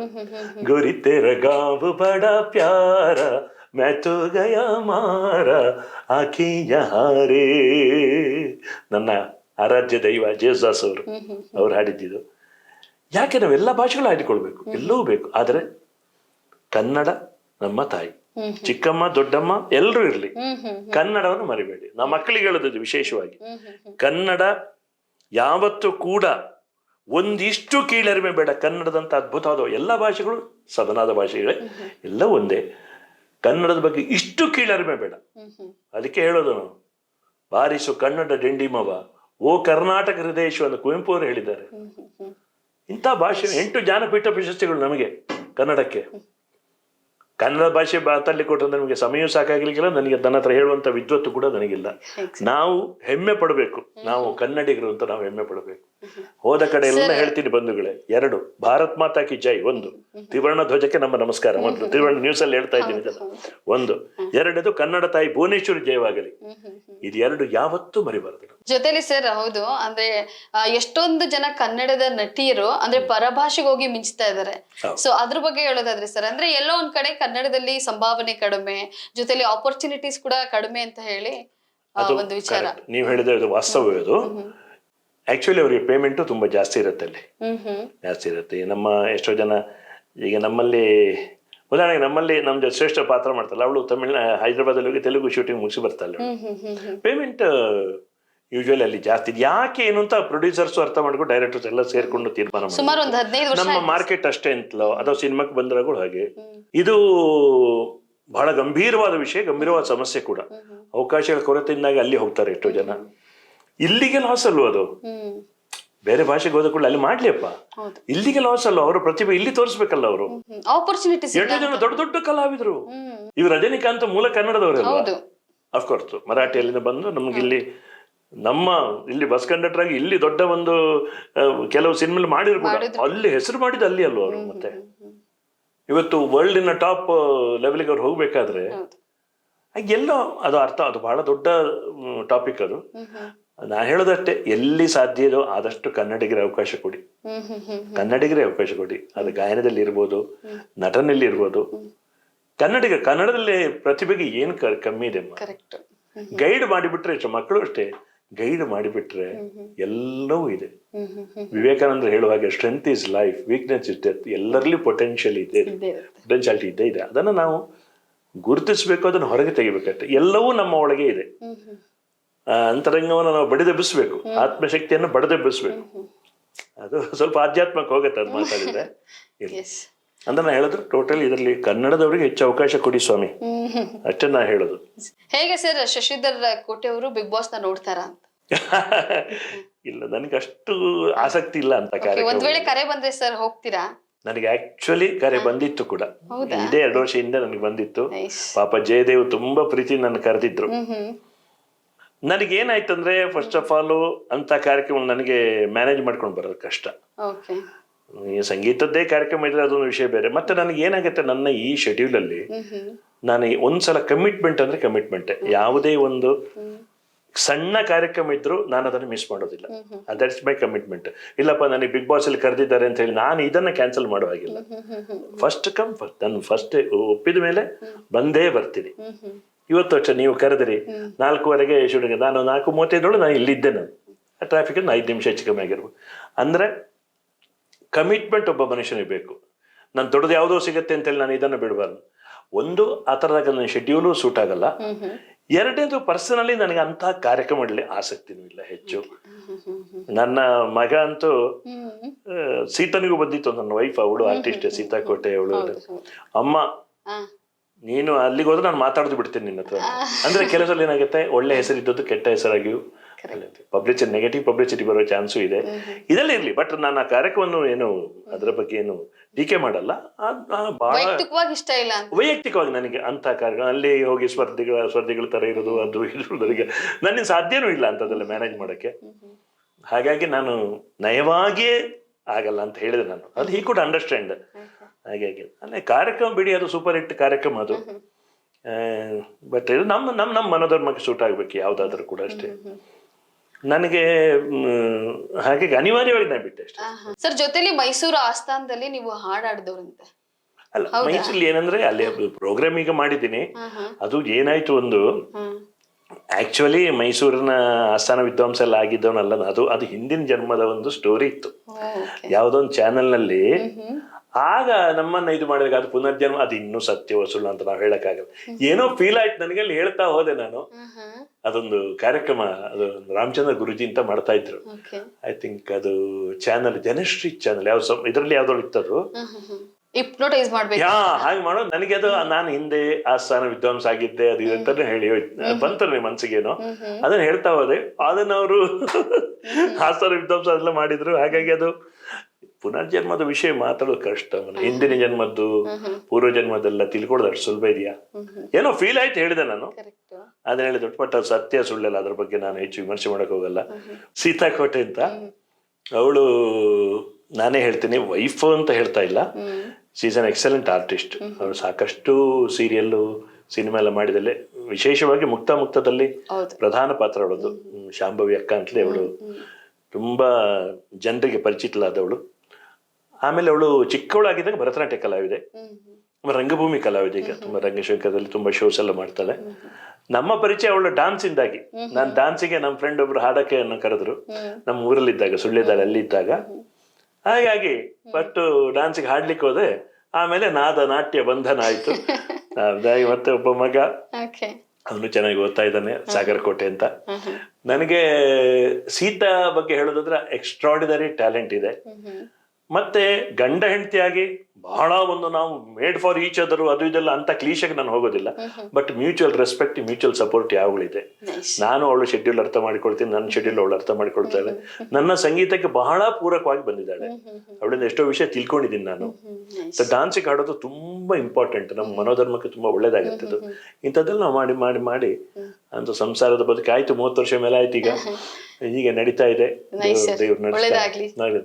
ಗುರಿ ತೆರ ಗಾಬು ಬಡ ಪ್ಯಾರ ಮ್ಯಾಚೋ ಗಯ ಮಾರ ಆಕೆಯ ಹಾರೇ. ನನ್ನ ಆರಾಧ್ಯ ದೈವ ಜೇಸುದಾಸ್ ಅವರು ಅವ್ರು ಹಾಡಿದ್ದಿದ್ದು ಯಾಕೆ ನಾವೆಲ್ಲ ಭಾಷೆಗಳು ಹಾಡಿಕೊಳ್ಬೇಕು? ಎಲ್ಲವೂ ಬೇಕು. ಆದರೆ ಕನ್ನಡ ನಮ್ಮ ತಾಯಿ. ಚಿಕ್ಕಮ್ಮ ದೊಡ್ಡಮ್ಮ ಎಲ್ಲರೂ ಇರಲಿ. ಕನ್ನಡವನ್ನು ಮರಿಬೇಡಿ. ನಮ್ಮ ಮಕ್ಕಳಿಗೆ ಹೇಳೋದು ವಿಶೇಷವಾಗಿ. ಕನ್ನಡ ಯಾವತ್ತೂ ಕೂಡ ಒಂದಿಷ್ಟು ಕೀಳರಿಮೆ ಬೇಡ. ಕನ್ನಡದಂತ ಅದ್ಭುತವಾದ ಎಲ್ಲ ಭಾಷೆಗಳು ಸದನಾದ ಭಾಷೆಗಳೇ. ಎಲ್ಲ ಒಂದೇ. ಕನ್ನಡದ ಬಗ್ಗೆ ಇಷ್ಟು ಕೀಳರಿಮೆ ಬೇಡ. ಅದಕ್ಕೆ ಹೇಳೋದು ನಾವು ಬಾರಿಸು ಕನ್ನಡ ಡೆಂಡಿಮವ. ಓ ಕರ್ನಾಟಕ ಹೃದಯಶು ಅಂತ ಕುವೆಂಪು ಅವರು ಹೇಳಿದ್ದಾರೆ. ಇಂಥ ಭಾಷೆ ಎಂಟು ಜ್ಞಾನಪೀಠ ಪ್ರಶಸ್ತಿಗಳು ನಮಗೆ ಕನ್ನಡಕ್ಕೆ. ಕನ್ನಡ ಭಾಷೆ ಮಾತಲ್ಲಿ ಕೊಟ್ಟರೆ ನಮಗೆ ಸಮಯ ಸಾಕಾಗ್ಲಿಕ್ಕಿಲ್ಲ ನನಗೆ ನನ್ನ ಹತ್ರ ಹೇಳುವಂತ ವಿದ್ವತ್ತು ಕೂಡ ನನಗಿಲ್ಲ. ನಾವು ಹೆಮ್ಮೆ ಪಡಬೇಕು. ನಾವು ಕನ್ನಡಿಗರು ಅಂತ ನಾವು ಹೆಮ್ಮೆ ಪಡಬೇಕು. ಹೋದ ಕಡೆ ಎಲ್ಲ ಹೇಳ್ತೀನಿ ಬಂಧುಗಳೇ ಎರಡು ಭಾರತ್ ಮಾತಾ ಕಿ ಜೈ ಒಂದು ತ್ರಿವರ್ಣ ಧ್ವಜಕ್ಕೆ ನಮ್ಮ ನಮಸ್ಕಾರ ಮೊದಲು ತ್ರಿವರ್ಣ ನ್ಯೂಸ್ ಅಲ್ಲಿ ಹೇಳ್ತಾ ಇದ್ದೀನಿ ಒಂದು ಎರಡದು ಕನ್ನಡ ತಾಯಿ ಭುವನೇಶ್ವರಿ ಜಯವಾಗಲಿ. ಇದು ಎರಡು ಯಾವತ್ತೂ ಮರಿಬಾರದು ಜೊತೆಲಿ ಸರ್ ಹೌದು ಅಂದ್ರೆ ಎಷ್ಟೊಂದು ಜನ ಕನ್ನಡದ ನಟಿಯರು ಅಂದ್ರೆ ಪರಭಾಷೆಗೆ ಹೋಗಿ ಮಿಂಚ್ತಾ ಇದಾರೆ. ಹೌದು. ಸೊ ಅದ್ರ ಬಗ್ಗೆ ಹೇಳೋದಾದ್ರೆ ಸರ್ ಅಂದ್ರೆ ಎಲ್ಲೋ ಒಂದ್ ಕಡೆ ಕನ್ನಡದಲ್ಲಿ ಸಂಭಾವನೆ ಕಡಿಮೆ ಜೊತೆಲಿ ಆಪರ್ಚುನಿಟೀಸ್ ಕೂಡ ಕಡಿಮೆ ಅಂತ ಹೇಳಿ ಒಂದು ವಿಚಾರ. ನೀವು ಹೇಳಿದ ಇದು ಆಕ್ಚುಲಿ ಅವರಿಗೆ ಪೇಮೆಂಟು ತುಂಬಾ ಜಾಸ್ತಿ ಇರುತ್ತೆ ಅಲ್ಲಿ. ಜಾಸ್ತಿ ಇರುತ್ತೆ. ನಮ್ಮ ಎಷ್ಟೋ ಜನ ಈಗ ನಮ್ಮಲ್ಲಿ ಉದಾಹರಣೆಗೆ ನಮ್ಮಲ್ಲಿ ನಮ್ಮ ಜೊತೆ ಶ್ರೇಷ್ಠ ಪಾತ್ರ ಮಾಡ್ತಾರಲ್ಲ ಅವಳು ತಮಿಳ್ ಹೈದರಾಬಾದಲ್ಲಿ ಹೋಗಿ ತೆಲುಗು ಶೂಟಿಂಗ್ ಮುಗಿಸಿ ಬರ್ತಾಳೆ. ಪೇಮೆಂಟ್ ಯೂಶುವಲಿ ಅಲ್ಲಿ ಜಾಸ್ತಿ. ಯಾಕೆ ಏನು ಅಂತ ಪ್ರೊಡ್ಯೂಸರ್ಸ್ ಅರ್ಥ ಮಾಡ್ಕೊಂಡು ಡೈರೆಕ್ಟರ್ಸ್ ಎಲ್ಲ ಸೇರ್ಕೊಂಡು ತೀರ್ಮಾನ ನಮ್ಮ ಮಾರ್ಕೆಟ್ ಅಷ್ಟೇ ಅಂತಲೋ ಅಥವಾ ಸಿನಿಮಾಕ್ಕೆ ಬಂದ್ರಾಗಳು ಹಾಗೆ. ಇದು ಬಹಳ ಗಂಭೀರವಾದ ವಿಷಯ ಗಂಭೀರವಾದ ಸಮಸ್ಯೆ ಕೂಡ. ಅವಕಾಶಗಳ ಕೊರತೆಯಿಂದಾಗಿ ಅಲ್ಲಿ ಹೋಗ್ತಾರೆ ಎಷ್ಟೋ ಜನ. ಇಲ್ಲಿಗೆ ಲಾಸ್ ಅಲ್ವ ಅದು? ಬೇರೆ ಭಾಷೆಗೆ ಹೋದ ಕೂಡ ಅಲ್ಲಿ ಮಾಡ್ಲಿಯಪ್ಪ. ಇಲ್ಲಿಗೆ ಲಾಸ್ ಅಲ್ಲ ಅವರ ಪ್ರತಿಭೆ ಇಲ್ಲಿ ತೋರಿಸ್ಬೇಕಲ್ಲ ಅವರು. ಎಷ್ಟೋ ಜನ ದೊಡ್ಡ ದೊಡ್ಡ ಕಲಾವಿದರು. ಇವ್ರು ಇವ್ ರಜನಿಕಾಂತ್ ಮೂಲ ಕನ್ನಡದವರು ಅಫ್ಕೋರ್ಸ್ ಮರಾಠಿಯಲ್ಲಿಂದ ಬಂದು ನಮ್ಗೆ ಇಲ್ಲಿ ನಮ್ಮ ಇಲ್ಲಿ ಬಸ್ ಕಂಡಕ್ಟರ್ ಆಗಿ ಇಲ್ಲಿ ದೊಡ್ಡ ಒಂದು ಕೆಲವು ಸಿನಿಮಾ ಮಾಡಿದ್ರು ಕೂಡ. ಅಲ್ಲಿ ಹೆಸರು ಮಾಡಿದ ಅಲ್ಲಿ ಅಲ್ವ ಅವರು ಮತ್ತೆ? ಇವತ್ತು ವರ್ಲ್ಡಿನ ಟಾಪ್ ಲೆವೆಲ್ಗೆ ಅವ್ರು ಹೋಗ್ಬೇಕಾದ್ರೆ ಎಲ್ಲೋ ಅದು ಅರ್ಥ ಅದು ಬಹಳ ದೊಡ್ಡ ಟಾಪಿಕ್ ಅದು. ನಾ ಹೇಳೋದಷ್ಟೇ ಎಲ್ಲಿ ಸಾಧ್ಯ ಇದೋ ಆದಷ್ಟು ಕನ್ನಡಿಗರ ಅವಕಾಶ ಕೊಡಿ. ಕನ್ನಡಿಗರೇ ಅವಕಾಶ ಕೊಡಿ. ಅದು ಗಾಯನದಲ್ಲಿ ಇರ್ಬೋದು ನಟನಲ್ಲಿ ಇರ್ಬೋದು. ಕನ್ನಡಿಗ ಕನ್ನಡದಲ್ಲಿ ಪ್ರತಿಭೆಗೆ ಏನು ಕಮ್ಮಿ ಇದೆ ಗೈಡ್ ಮಾಡಿಬಿಟ್ರೆ ಮಕ್ಕಳು ಅಷ್ಟೇ. ಗೈಡ್ ಮಾಡಿಬಿಟ್ರೆ ಎಲ್ಲವೂ ಇದೆ. ಹ್ಮ್ ಹ್ಮ್ ಹ್ಮ್ ವಿವೇಕಾನಂದ ಹೇಳುವ ಹಾಗೆ strength is life weakness is death ಎಲ್ಲರಲ್ಲಿ ಪೊಟೆನ್ಷಿಯಲ್ ಇದೆ. ಪೊಟೆನ್ಷಿಯಾಲಿಟಿ ಪೊಟೆನ್ಶಿಯಾಲಿಟಿ ಇದ್ದೇ ಇದೆ ಅದನ್ನು ನಾವು ಗುರುತಿಸಬೇಕು ಅದನ್ನು ಹೊರಗೆ ತೆಗಿಬೇಕಾಗ್ತದೆ ಎಲ್ಲವೂ ನಮ್ಮ ಒಳಗೆ ಇದೆ. ಅಂತರಂಗವನ್ನು ನಾವು ಬಡಿದೆಬ್ಬಿಸ್ಬೇಕು ಆತ್ಮಶಕ್ತಿಯನ್ನು ಬಡಿದೆಬ್ಬಿಸ್ಬೇಕು ಅದು ಸ್ವಲ್ಪ ಆಧ್ಯಾತ್ಮಕ್ಕೆ ಹೋಗುತ್ತೆ ಅದು ಮಾತಾಡಿದ್ರೆ. <laughs> ಅಂದ್ರೆ ನಾ ಹೇಳಿದ್ರು ಟೋಟಲ್ ಇದರಲ್ಲಿ ಕನ್ನಡದವರಿಗೆ ಹೆಚ್ಚು ಅವಕಾಶ ಕೊಡಿ ಸ್ವಾಮಿ. ಅಷ್ಟೇ ನಾ ಹೇಳೋದು. ಹೇಗೆ ಸರ್ ಶಶಿಧರ್ ಕೋಟೆ ಅವರು ಬಿಗ್ ಬಾಸ್ನ ನೋಡ್ತಾರಾ ಅಂತ? <laughs> ಇಲ್ಲ ನನಗೆ ಅಷ್ಟು ಆಸಕ್ತಿ ಇಲ್ಲ ಅಂತ ಕಾರ್ಯ ಒಂದ್ ವೇಳೆ ಕರೆ ಬಂದ್ರೆ ಸರ್ ಹೋಗ್ತೀರಾ? ನನಗೆ ಆಕ್ಚುಲಿ ಕರೆ ಬಂದಿತ್ತು ಕೂಡ? ಇದೇ ಎರಡು ವರ್ಷ ಹಿಂದೆ ನನಗೆ ಬಂದಿತ್ತು. ಪಾಪ ಜಯದೇವ್ ತುಂಬಾ ಪ್ರೀತಿ ನನ್ನ ಕರೆದಿದ್ರು. ನನಗೇನಾಯ್ತಂದ್ರೆ ಹ್ಮ್. ನನಗೆ ಏನಾಯ್ತಂದ್ರೆ ಫಸ್ಟ್ ಆಫ್ ಆಲ್ ಅಂತ ಕಾರ್ಯಕ್ರಮ ನನಗೆ ಮ್ಯಾನೇಜ್ ಮಾಡ್ಕೊಂಡು ಬರೋದು ಕಷ್ಟ. ಸಂಗೀತದ್ದೇ ಕಾರ್ಯಕ್ರಮ ಇದ್ರೆ ಅದೊಂದು ವಿಷಯ ಬೇರೆ. ಮತ್ತೆ ನನಗೆ ಏನಾಗುತ್ತೆ ನನ್ನ ಈ ಶೆಡ್ಯೂಲ್ ಅಲ್ಲಿ ನಾನು ಒಂದ್ಸಲ ಕಮಿಟ್ಮೆಂಟ್ ಅಂದ್ರೆ ಕಮಿಟ್ಮೆಂಟ್ ಯಾವುದೇ ಒಂದು ಸಣ್ಣ ಕಾರ್ಯಕ್ರಮ ಇದ್ರು ನಾನು ಅದನ್ನು ಮಿಸ್ ಮಾಡೋದಿಲ್ಲ. ದಟ್ಸ್ ಮೈ ಕಮಿಟ್ಮೆಂಟ್ ಇಲ್ಲಪ್ಪ ನನಗೆ ಬಿಗ್ ಬಾಸ್ ಅಲ್ಲಿ ಕರೆದಿದ್ದಾರೆ ಅಂತ ಹೇಳಿ ನಾನು ಇದನ್ನ ಕ್ಯಾನ್ಸಲ್ ಮಾಡುವ ಹಾಗಿಲ್ಲ ಫಸ್ಟ್ ಕಮ್ ಫಸ್ಟ್ ನಾನು ಫಸ್ಟ್ ಒಪ್ಪಿದ ಮೇಲೆ ಬಂದೇ ಬರ್ತೀನಿ. ಇವತ್ತು ಅಷ್ಟೇ ನೀವು ಕರೆದ್ರಿ. ನಾಲ್ಕೂವರೆಗೆ ಶೂಟಿಂಗ್. ನಾನು ನಾಲ್ಕು ಮೂವತ್ತೈದರೊಳಗೆ ನಾನು ಇಲ್ಲಿದ್ದೆ ನಾನು. ಆ ಟ್ರಾಫಿಕ್ ಐದು ನಿಮಿಷ ಹೆಚ್ಚು ಕಮ್ಮಿ ಆಗಿರ್ಬೋದು. ಅಂದ್ರೆ ಕಮಿಟ್ಮೆಂಟ್ ಒಬ್ಬ ಮನುಷ್ಯನಿಗೆ ಬೇಕು. ನಾನು ದೊಡ್ಡದು ಯಾವುದೋ ಸಿಗುತ್ತೆ ಅಂತೇಳಿ ನಾನು ಇದನ್ನು ಬಿಡಬಾರ್ದು. ಒಂದು ಆ ಥರದಾಗ ನನ್ನ ಶೆಡ್ಯೂಲು ಸೂಟ್ ಆಗಲ್ಲ. ಎರಡನೇದು ಪರ್ಸನಲಿ ನನಗೆ ಕಾರ್ಯಕ್ರಮ ಕಾರ್ಯಕ್ರಮಗಳಲ್ಲಿ ಆಸಕ್ತಿನೂ ಇಲ್ಲ ಹೆಚ್ಚು. ನನ್ನ ಮಗ ಅಂತೂ ಸೀತನಿಗೂ ಬಂದಿತ್ತು ನನ್ನ ವೈಫ್ ಅವಳು ಆರ್ಟಿಸ್ಟ್ ಸೀತಾಕೋಟೆ ಅವಳು. ಅಮ್ಮ ನೀನು ಅಲ್ಲಿಗೆ ಹೋದ್ರೆ ನಾನು ಮಾತಾಡೋದು ಬಿಡ್ತೀನಿ ನಿನ್ನ ಹತ್ರ ಅಂದ್ರೆ ಕೆಲಸದಲ್ಲಿ ಏನಾಗುತ್ತೆ ಒಳ್ಳೆ ಹೆಸರಿದ್ದದ್ದು ಕೆಟ್ಟ ಹೆಸರಾಗಿಯೂ ಪಬ್ಲಿಸಿಟಿ ನೆಗೆಟಿವ್ ಪಬ್ಲಿಸಿಟಿ ಬರೋ ಚಾನ್ಸು ಇದೆ. ಇದೆಲ್ಲ ಇರ್ಲಿ ಬಟ್ ನಾನು ಆ ಕಾರ್ಯಕ್ರಮವನ್ನು ಏನು ಅದರ ಬಗ್ಗೆ ಏನು ಟೀಕೆ ಮಾಡಲ್ಲ. ಬಹಳ ವೈಯಕ್ತಿಕವಾಗಿ ಇಷ್ಟ ಇಲ್ಲ ವೈಯಕ್ತಿಕವಾಗಿ ನನಗೆ ಅಂತ ಕಾರ್ಯಕ್ರಮ ಅಲ್ಲಿ ಹೋಗಿ ಸ್ಪರ್ಧಿಗಳ ಸ್ಪರ್ಧಿಗಳ ತರ ಇರೋದು ಅದು ಇದು ನನ್ನ ಸಾಧ್ಯನೂ ಇಲ್ಲ ಅಂತದೆಲ್ಲ ಮ್ಯಾನೇಜ್ ಮಾಡಕ್ಕೆ. ಹಾಗಾಗಿ ನಾನು ನಯವಾಗಿಯೇ ಆಗಲ್ಲ ಅಂತ ಹೇಳಿದೆ ನಾನು. ಅದು ಹೀ ಕೂಡ ಅಂಡರ್ಸ್ಟ್ಯಾಂಡ್ ಹಾಗಾಗಿ ಅಲ್ಲೇ ಕಾರ್ಯಕ್ರಮ ಬಿಡಿ ಅದು ಸೂಪರ್ ಹಿಟ್ ಕಾರ್ಯಕ್ರಮ ಅದು. ಬಟ್ ಇದು ನಮ್ಮ ನಮ್ಮ ನಮ್ಮ ಮನೋಧರ್ಮಕ್ಕೆ ಸೂಟ್ ಆಗಬೇಕು ಯಾವುದಾದ್ರೂ ಕೂಡ ಅಷ್ಟೇ. ನನಗೆ ಹಾಗೆ ಹಾಗಾಗಿ ಅನಿವಾರ್ಯವಾಗಿ ನಾನು ಬಿಟ್ಟೆ ಅಷ್ಟೇ. ಸರ್ ಜೊತೆಲಿ ಮೈಸೂರು ಆಸ್ಥಾನದಲ್ಲಿ ನೀವು ಹಾಡಾಡ್ದವ್ರಂತೆ. ಅಲ್ಲ ಮೈಸೂರಲ್ಲಿ ಏನಂದ್ರೆ ಅಲ್ಲಿ ಪ್ರೋಗ್ರಾಮ್ ಈಗ ಮಾಡಿದ್ದೀನಿ. ಅದು ಏನಾಯ್ತು ಒಂದು ಆಕ್ಚುಲಿ ಮೈಸೂರಿನ ಆಸ್ಥಾನ ವಿದ್ವಾಂಸ ಎಲ್ಲ ಆಗಿದ್ದವನಲ್ಲ ಅದು ಅದು ಹಿಂದಿನ ಜನ್ಮದ ಒಂದು ಸ್ಟೋರಿ ಇತ್ತು. ಯಾವುದೋ ಒಂದು ಚಾನೆಲ್ನಲ್ಲಿ ಹ್ಮ್ ಆಗ ನಮ್ಮನ್ನ ಇದು ಮಾಡಿದಾಗ ಅದು ಪುನರ್ಜನ್ಮ ಅದು ಇನ್ನೂ ಸತ್ಯ ವಸುಳ ಅಂತ ನಾವು ಹೇಳಕ್ಕಾಗಲ್ಲ. ಏನೋ ಫೀಲ್ ಆಯ್ತು ನನಗೆ ಅಲ್ಲಿ ಹೇಳ್ತಾ ಹೋದೆ ನಾನು. ಅದೊಂದು ಕಾರ್ಯಕ್ರಮ ಅದು ರಾಮಚಂದ್ರ ಗುರುಜಿ ಅಂತ ಮಾಡ್ತಾ ಇದ್ರು. ಐ ಥಿಂಕ್ ಅದು ಚಾನಲ್ ಜನಶ್ರೀ ಚಾನಲ್ ಯಾವ ಇದರಲ್ಲಿ ಯಾವ್ದೋ ಇತ್ತದು. ಹಿಪ್ನೋಟೈಸ್ ಮಾಡ್ಬೇಕು. ಯಾ ಹಾಗೆ ಮಾಡೋ ನನಗೆ ಅದು ನಾನು ಹಿಂದೆ ಆಸ್ಥಾನ ವಿದ್ವಾಂಸ ಆಗಿದ್ದೆ ಅದು ಅಂತಾನೆ ಹೇಳಿ ಬಂತಲ್ಲ ಮನ್ಸಿಗೇನೋ? ಅದನ್ನ ಹೇಳ್ತಾ ಹೋದೆ. ಅದನ್ನ ಅವರು <laughs> ಆಸ್ಥಾನ ವಿದ್ವಾಂಸ ಅದೆಲ್ಲ ಮಾಡಿದ್ರು. ಹಾಗಾಗಿ ಅದು ಪುನರ್ಜನ್ಮದ ವಿಷಯ ಮಾತಾಡೋದು ಕಷ್ಟ. ಹಿಂದಿನ ಜನ್ಮದ್ದು ಪೂರ್ವ ಜನ್ಮದೆಲ್ಲ ತಿಳ್ಕೊಳ್ದು ಅಷ್ಟು ಸುಲಭ ಇದೆಯಾ? ಏನೋ ಫೀಲ್ ಆಯ್ತು ಹೇಳಿದೆ ನಾನು. ಅದನ್ನ ಹೇಳಿ ದೊಡ್ಡಪಟ್ಟ ಅದು ಸತ್ಯ ಸುಳ್ಳೆಲ್ಲ ಅದ್ರ ಬಗ್ಗೆ ನಾನು ಹೆಚ್ಚು ವಿಮರ್ಶೆ ಮಾಡಕ್ ಹೋಗಲ್ಲ. ಸೀತಾಕೋಟೆ ಅಂತ ಅವಳು ನಾನೇ ಹೇಳ್ತೀನಿ ವೈಫ್ ಅಂತ ಹೇಳ್ತಾ ಇಲ್ಲ. Season she's an excellent artist ಅವಳು ಸಾಕಷ್ಟು ಸೀರಿಯಲ್ಲು ಸಿನಿಮಾ ಎಲ್ಲ ಮಾಡಿದಲೆ ವಿಶೇಷವಾಗಿ ಮುಕ್ತ ಮುಕ್ತದಲ್ಲಿ ಪ್ರಧಾನ ಪಾತ್ರ ಅವಳದು ಹ್ಮ್, ಶಾಂಭವಿ ಅಕ್ಕ ಅಂತಲೇ ಅವಳು ತುಂಬಾ ಜನರಿಗೆ ಪರಿಚಿತಳಾದವಳು. ಆಮೇಲೆ ಅವಳು ಚಿಕ್ಕವಳಾಗಿದ್ದಾಗ ಭರತನಾಟ್ಯ ಕಲಾವಿದೆ. ರಂಗಭೂಮಿ ಕಲಾವಿದೆ ಈಗ ತುಂಬಾ ರಂಗಶಂಕರದಲ್ಲಿ ತುಂಬಾ ಶೋಸ್ ಎಲ್ಲ ಮಾಡ್ತಾಳೆ. ನಮ್ಮ ಪರಿಚಯ ಅವಳು ಡಾನ್ಸ್ ಇಂದಾಗಿ ನಾನು ಡಾನ್ಸಿಗೆ ನಮ್ಮ ಫ್ರೆಂಡ್ ಒಬ್ರು ಹಾಡಕ್ಕೆ ಕರೆದ್ರು. ನಮ್ಮ ಊರಲ್ಲಿದ್ದಾಗ ಅಲ್ಲಿ ಇದ್ದಾಗ ಹಾಗಾಗಿ ಬಟ್ ಡಾನ್ಸಿಗೆ ಹಾಡ್ಲಿಕ್ಕೆ ಹೋದೆ. ಆಮೇಲೆ ನಾದ ನಾಟ್ಯ ಬಂಧನ ಆಯ್ತು <laughs> ಮತ್ತೆ ಒಬ್ಬ ಮಗ. ಅವನು ಚೆನ್ನಾಗಿ ಓದ್ತಾ ಇದ್ದಾನೆ ಸಾಗರಕೋಟೆ ಅಂತ. ನನಗೆ ಸೀತಾ ಬಗ್ಗೆ ಹೇಳೋದಾದ್ರೆ ಎಕ್ಸ್ಟ್ರಾಡಿನರಿ ಟ್ಯಾಲೆಂಟ್ ಇದೆ. ಮತ್ತೆ ಗಂಡ ಹೆಂಡತಿಯಾಗಿ ಬಹಳ ಒಂದು ನಾವು ಮೇಡ್ ಫಾರ್ ಈಚ್ ಅದರು ಅದು ಇದೆಲ್ಲ ಅಂತ ಕ್ಲೀಶಕ್ಕೆ ನಾನು ಹೋಗೋದಿಲ್ಲ. But mutual respect mutual support ಯಾವಾಗಲಿದೆ nice ನಾನು ಅವಳು ಶೆಡ್ಯೂಲ್ ಅರ್ಥ ಮಾಡ್ಕೊಳ್ತೀನಿ ನನ್ನ ಶೆಡ್ಯೂಲ್ ಅವಳು ಅರ್ಥ ಮಾಡ್ಕೊಳ್ತಾಳೆ. ನನ್ನ ಸಂಗೀತಕ್ಕೆ ಬಹಳ ಪೂರಕವಾಗಿ ಬಂದಿದ್ದಾಳೆ. ಅವಳಿಂದ ಎಷ್ಟೋ ವಿಷಯ ತಿಳ್ಕೊಂಡಿದ್ದೀನಿ ನಾನು. ಡಾನ್ಸಿಗೆ ಆಡೋದು ತುಂಬಾ ಇಂಪಾರ್ಟೆಂಟ್ ನಮ್ಮ ಮನೋಧರ್ಮಕ್ಕೆ ತುಂಬಾ ಒಳ್ಳೇದಾಗುತ್ತೆ ಅದು ಇಂಥದ್ದೆಲ್ಲ ನಾವು ಮಾಡಿ ಮಾಡಿ ಮಾಡಿ ಅಂತ ಸಂಸಾರದ ಬದುಕು ಆಯ್ತು ಮೂವತ್ತು ವರ್ಷ ಮೇಲೆ ಆಯ್ತು ಈಗ. <laughs> ಹೀಗೆ ನಡೀತಾ ಇದೆ.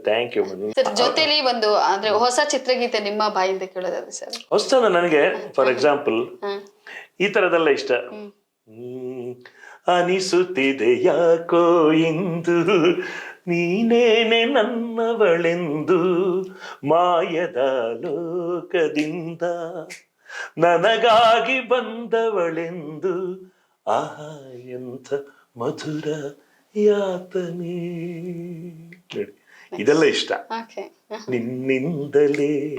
ಥ್ಯಾಂಕ್ ಯು ಜೊತೆಲಿ ಒಂದು ಅಂದ್ರೆ ಹೊಸ ಚಿತ್ರಗೀತೆ ನಿಮ್ಮ ಬಾಯಿಂದ ಕೇಳೋದಾದ್ರೆ ಸರ್? ಹೊಸ್ತದ ನನಗೆ ಫಾರ್ ಎಕ್ಸಾಂಪಲ್ ಈ ತರದೆಲ್ಲ ಇಷ್ಟ. ಅನಿಸುತ್ತಿದೆ ಯಾಕೋ ಇಂದು ನೀನೇನೆ ನನ್ನವಳೆಂದು ಮಾಯದ ಲೋಕದಿಂದ ನನಗಾಗಿ ಬಂದವಳೆಂದು. ಆಹಾ ಎಂಥ ಮಧುರ ಯಾತನೆ. ಇದೆಲ್ಲ ಇಷ್ಟ. <laughs> ನಿನ್ನಿಂದಲೇ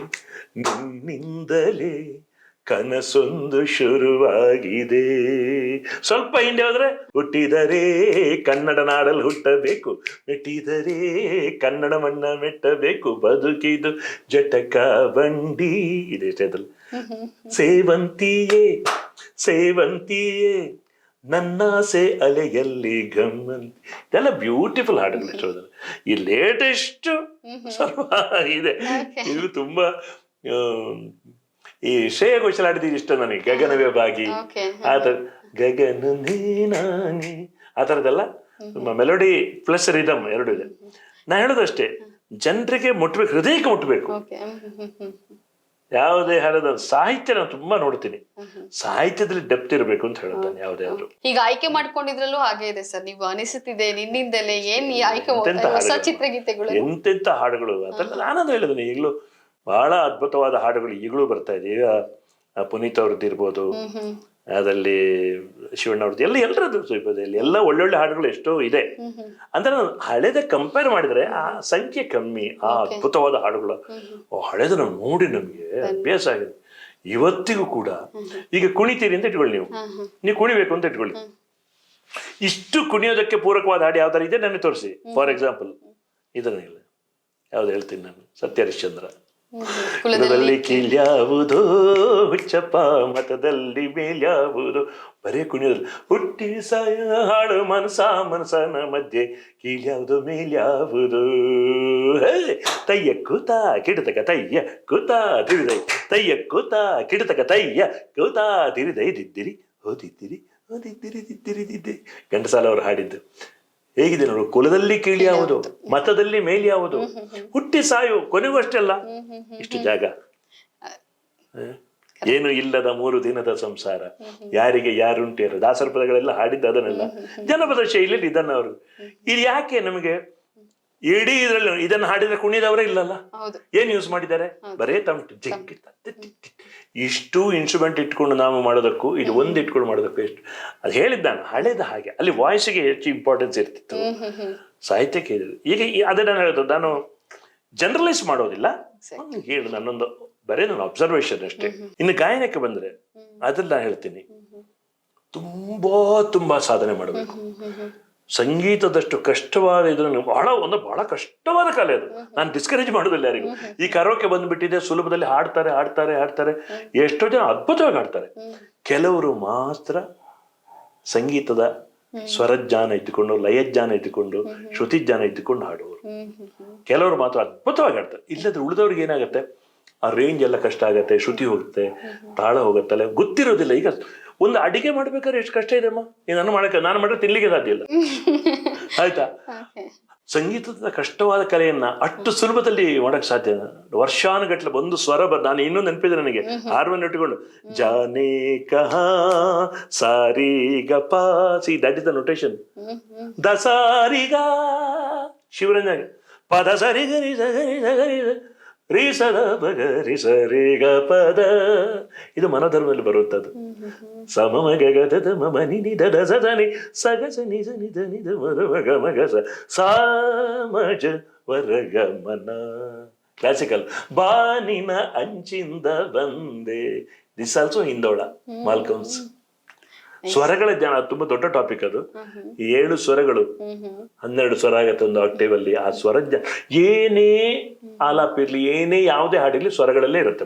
ನಿನ್ನಿಂದಲೇ ಕನಸೊಂದು ಶುರುವಾಗಿದೆ. ಸ್ವಲ್ಪ ಹಿಂದೆ ಹೋದ್ರೆ ಹುಟ್ಟಿದರೆ ಕನ್ನಡ ನಾಡಲ್ಲಿ ಹುಟ್ಟಬೇಕು. ಮೆಟ್ಟಿದರೆ ಕನ್ನಡ ಮಣ್ಣ ಮೆಟ್ಟಬೇಕು. ಬದುಕಿದು ಜಟಕ ಬಂಡಿ. ಇದೆ ಅದ್ರಲ್ಲಿ <laughs> ಸೇವಂತಿಯೇ ಸೇವಂತಿಯೇ ನನ್ನಾಸೆ ಅಲೆಯಲ್ಲಿ ಗಮ್ಮಂತಿ ಇದೆಲ್ಲ ಬ್ಯೂಟಿಫುಲ್ ಹಾಡುಗಳು <laughs> ಈ ಲೇಟೆಸ್ಟ್ ಸ್ವಲ್ಪ ಇದೆ. ಇದು ತುಂಬಾ ಈ ಶ್ರೇಯ ಘೋಷಲ್ ಹಾಡಿದ್ದು ಇಷ್ಟ ನನಗೆ ಗಗನವೇ ಬಾಗಿ. ಆತರ ಗಗನ ನೀನಾನಿ ಆ ಥರದ್ದೆಲ್ಲ? ಮೆಲೋಡಿ ಪ್ಲಸ್ ರಿದಮ್ ಎರಡು ಇದೆ. ನಾ ಹೇಳೋದಷ್ಟೇ ಜನರಿಗೆ ಮುಟ್ಬೇಕು ಹೃದಯಕ್ಕೆ ಮುಟ್ಬೇಕು. ಯಾವುದೇ ಹರದ ಸಾಹಿತ್ಯ ನಾನು ತುಂಬಾ ನೋಡ್ತೀನಿ. ಸಾಹಿತ್ಯದಲ್ಲಿ ಡೆಪ್ತ್ ಇರಬೇಕು ಅಂತ ಹೇಳ್ತಾನೆ ಯಾವುದೇ ಆದ್ರೂ. ಈಗ ಆಯ್ಕೆ ಮಾಡ್ಕೊಂಡಿದ್ರಲ್ಲೂ ಹಾಗೆ ಇದೆ ಸರ್. ನೀವು ಅನಿಸುತ್ತಿದೆ ನಿನ್ನಿಂದಲೇ ಏನ್ ಈ ಆಯ್ಕೆ ಹೊಸ. ಚಿತ್ರಗೀತೆಗಳು? ಎಂತೆಂತ ಹಾಡುಗಳು? ಅದೆಲ್ಲ ನಾನದು ಹೇಳಿದ್ದೀನಿ ಈಗಲೂ ಬಹಳ ಅದ್ಭುತವಾದ ಹಾಡುಗಳು ಈಗಲೂ ಬರ್ತಾ ಇದೆ. ಈಗ ಪುನೀತ್ ಅವ್ರದ್ದು ಇರ್ಬೋದು ಅದಲ್ಲಿ ಶಿವಣ್ಣ ಅವ್ರದ್ದು ಎಲ್ಲ ಎಲ್ಲರದ್ದು ಸ್ವಲ್ಪದಲ್ಲಿ ಎಲ್ಲ ಒಳ್ಳೊಳ್ಳೆ ಹಾಡುಗಳು ಎಷ್ಟೋ ಇದೆ. ಅಂದ್ರೆ ನಾನು ಹಳೆದ ಕಂಪೇರ್ ಮಾಡಿದ್ರೆ ಆ ಸಂಖ್ಯೆ ಕಮ್ಮಿ ಆ ಅದ್ಭುತವಾದ ಹಾಡುಗಳು. ಹಳೆದ ನಾವು ನೋಡಿ ನಮಗೆ ಅಭ್ಯಾಸ ಆಗಿದೆ. ಇವತ್ತಿಗೂ ಕೂಡ ಈಗ ಕುಣಿತೀರಿ ಅಂತ ಇಟ್ಕೊಳ್ಳಿ ನೀವು. ನೀವು ಕುಣಿಬೇಕು ಅಂತ ಇಟ್ಕೊಳ್ಳಿ. ಇಷ್ಟು ಕುಣಿಯೋದಕ್ಕೆ ಪೂರಕವಾದ ಹಾಡು ಯಾವ್ದಾರು ಇದೆ ನನಗೆ ತೋರಿಸಿ ಫಾರ್ ಎಕ್ಸಾಂಪಲ್ ಇದನ್ನಿಲ್ಲ ಯಾವ್ದು ಹೇಳ್ತೀನಿ ನಾನು? ಸತ್ಯ ಹರಿಶ್ಚಂದ್ರ. ಕುಲದಲ್ಲಿ ಕೀಳ್ಯಾವುದೋ, ಹುಚ್ಚಪ್ಪ ಮತದಲ್ಲಿ ಮೇಲ್ಯಾವುದೋ. ಬರೇ ಕುಣಿಯೋದ್ರಲ್ಲಿ ಹುಟ್ಟಿ ಸಾಯ ಹಾಡು ಮನಸ ಮನಸನ ಮಧ್ಯೆ ಕೀಳ್ಯಾವುದು, ಮೇಲ್ಯಾವುದು. ತಯ್ಯ ಕೂತ, ಕಿಡತಕ ತಯ್ಯ ಕೂತ ತಿರಿದೈ ತಯ್ಯ ಕೂತ, ಕಿಡತಕ ತಯ್ಯ ಕೂತ ತಿರಿದೈ ದಿದ್ದಿರಿ, ಓದಿದ್ದಿರಿ ಓದಿದ್ದಿರಿ, ದಿದ್ದಿರಿ ದಿದ್ದೆ ಘಂಟಸಾಲ ಅವರು ಹಾಡಿದ್ದು. ಹೇಗಿದೆ ನೋಡು ಕುಲದಲ್ಲಿ ಕೀಳಿ ಯಾವುದು ಮತದಲ್ಲಿ ಮೇಲ್ ಯಾವುದು? ಹುಟ್ಟಿ ಸಾಯು ಕೊನೆಗೂ ಅಷ್ಟೆಲ್ಲ ಇಷ್ಟು ಜಾಗ? ಏನು ಇಲ್ಲದ ಮೂರು ದಿನದ ಸಂಸಾರ. ಯಾರಿಗೆ ಯಾರುಂಟೇರು ದಾಸರ ಪದಗಳೆಲ್ಲ ಹಾಡಿದ್ದ ಅದನ್ನೆಲ್ಲ. ಜನಪದ ಶೈಲಿಯಲ್ಲಿ ಇದನ್ನ ಅವರು. ಇದು ಯಾಕೆ ನಮಗೆ ಇಡೀ ಇದ್ರಲ್ಲಿ ಇದನ್ನ ಹಾಡಿದ್ರೆ ಕುಣಿದವರೇ ಇಲ್ಲಲ್ಲ? ಏನ್ ಯೂಸ್ ಮಾಡಿದ್ದಾರೆ? ಬರೇ ತಮಟು ಜಿಂಕ್. ಇಷ್ಟು ಇನ್ಸ್ಟ್ರೂಮೆಂಟ್ ಇಟ್ಕೊಂಡು ನಾವು ಮಾಡೋದಕ್ಕೂ ಇದು ಒಂದ್ ಇಟ್ಕೊಂಡು ಮಾಡೋದಕ್ಕೂ ಎಷ್ಟು ಅದು ಹೇಳಿದ್ದ ನಾನು ಹಳೇದ ಹಾಗೆ. ಅಲ್ಲಿ ವಾಯ್ಸ್ಗೆ ಹೆಚ್ಚು ಇಂಪಾರ್ಟೆನ್ಸ್ ಇರ್ತಿತ್ತು. ಸಾಹಿತ್ಯಕ್ಕೆ ಈಗ ಅದನ್ನ ಅದೇ ನಾನು ಹೇಳೋದು ನಾನು ಜನರಲೈಸ್ ಮಾಡೋದಿಲ್ಲ. ಹೇಳು ನನ್ನೊಂದು ಬರೇ ನನ್ನ ಅಬ್ಸರ್ವೇಷನ್ ಅಷ್ಟೇ. ಇನ್ನು ಗಾಯನಕ್ಕೆ ಬಂದ್ರೆ ಅದ್ರಲ್ಲಿ ನಾನು ಹೇಳ್ತೀನಿ. ತುಂಬಾ ತುಂಬಾ ಸಾಧನೆ ಮಾಡಬೇಕು. ಸಂಗೀತದಷ್ಟು ಕಷ್ಟವಾದ ಇದನ್ನು ಬಹಳ ಒಂದು ಬಹಳ ಕಷ್ಟವಾದ ಕಲೆ ಅದು. ನಾನು ಡಿಸ್ಕರೇಜ್ ಮಾಡೋದಿಲ್ಲ ಯಾರಿಗೂ. ಈ ಕರೋಕೆ ಬಂದ್ಬಿಟ್ಟಿದೆ ಸುಲಭದಲ್ಲಿ ಹಾಡ್ತಾರೆ ಹಾಡ್ತಾರೆ ಹಾಡ್ತಾರೆ. ಎಷ್ಟೋ ಜನ ಅದ್ಭುತವಾಗಿ ಹಾಡ್ತಾರೆ. ಕೆಲವರು ಮಾತ್ರ ಸಂಗೀತದ ಸ್ವರಜ್ಞಾನ ಇಟ್ಟುಕೊಂಡು ಲಯಜ್ಞಾನ ಇಟ್ಟುಕೊಂಡು ಶ್ರುತಿಜ್ಞಾನ ಇಟ್ಟುಕೊಂಡು ಹಾಡುವರು ಕೆಲವರು ಮಾತ್ರ ಅದ್ಭುತವಾಗಿ ಹಾಡ್ತಾರೆ. ಇಲ್ಲದ್ರೆ ಉಳಿದವ್ರಿಗೆ ಏನಾಗುತ್ತೆ? ಆ ರೇಂಜ್ ಎಲ್ಲ ಕಷ್ಟ ಆಗತ್ತೆ ಶ್ರುತಿ ಹೋಗುತ್ತೆ ತಾಳ ಹೋಗುತ್ತಲ್ಲ ಗೊತ್ತಿರೋದಿಲ್ಲ. ಈಗ ಒಂದು ಅಡಿಗೆ ಮಾಡ್ಬೇಕಾದ್ರೆ ಎಷ್ಟು ಕಷ್ಟ ಇದೆ ಅಮ್ಮ? ನಾನು ಮಾಡಕ್ಕೆ ನಾನು ಮಾಡಿದ್ರೆ ತಿನ್ಲಿಕ್ಕೆ ಸಾಧ್ಯ ಇಲ್ಲ. <laughs> ಆಯ್ತಾ? ಸಂಗೀತದ ಕಷ್ಟವಾದ ಕಲೆಯನ್ನ ಅಷ್ಟು ಸುಲಭದಲ್ಲಿ ಮಾಡಕ್ ಸಾಧ್ಯ ವರ್ಷಾನುಗಟ್ಟಲೆ ಒಂದು ಸ್ವರ ಬರ್ ನಾನು ಇನ್ನೂ ನೆನಪಿದೆ ನನಗೆ. ಆರ್ವನ್ ಇಟ್ಟುಕೊಂಡು ಜಾನೇ ಕಹ ಸಾರಿ ಗ see that is the notation the ಸಾರಿಗ. ದಸಾರಿಗ ಶಿವರಂಜ ಪದ ಸರಿ ಗರಿ ಸರಿ ಸರಿ ರೀ ಸದ ಬಗ ಗ ಪದ ಇದು ಮನಧರ್ಮದಲ್ಲಿ ಬರುವಂತದ್ದು ಸಮಮ ಗಗದ ಮಮ ನಿ ನಿ ದ ಸ ನಿ ಸ ನಿ ಸ ನಿ ದ ನಿ ದ ಮ ದ ಮ ಗ ಮ ಸ ಸಾ ಮ ಜ ವರ ಗ ಮನ ಕ್ಲಾಸಿಕಲ್ ಬಾನಿನ ಅಂಚಿಂದ ಬಂದೆ. ದಿಸ್ ಆಲ್ಸೋ ಹಿಂದೋಳ ಮಾಲ್ಕಮ್ಸ್ ಸ್ವರಗಳ ಜ್ಞಾನ ತುಂಬಾ ದೊಡ್ಡ ಟಾಪಿಕ್ ಅದು. ಏಳು ಸ್ವರಗಳು. ಹನ್ನೆರಡು ಸ್ವರ ಆಗತ್ತೆ ಒಂದು ಆಕ್ಟೇವ್ ಅಲ್ಲಿ ಆ ಸ್ವರ ಜ್ಞಾನ ಏನೇ ಆಲಾಪ ಇರ್ಲಿ ಏನೇ ಯಾವುದೇ ಹಾಡಿರ್ಲಿ ಸ್ವರಗಳಲ್ಲೇ ಇರುತ್ತೆ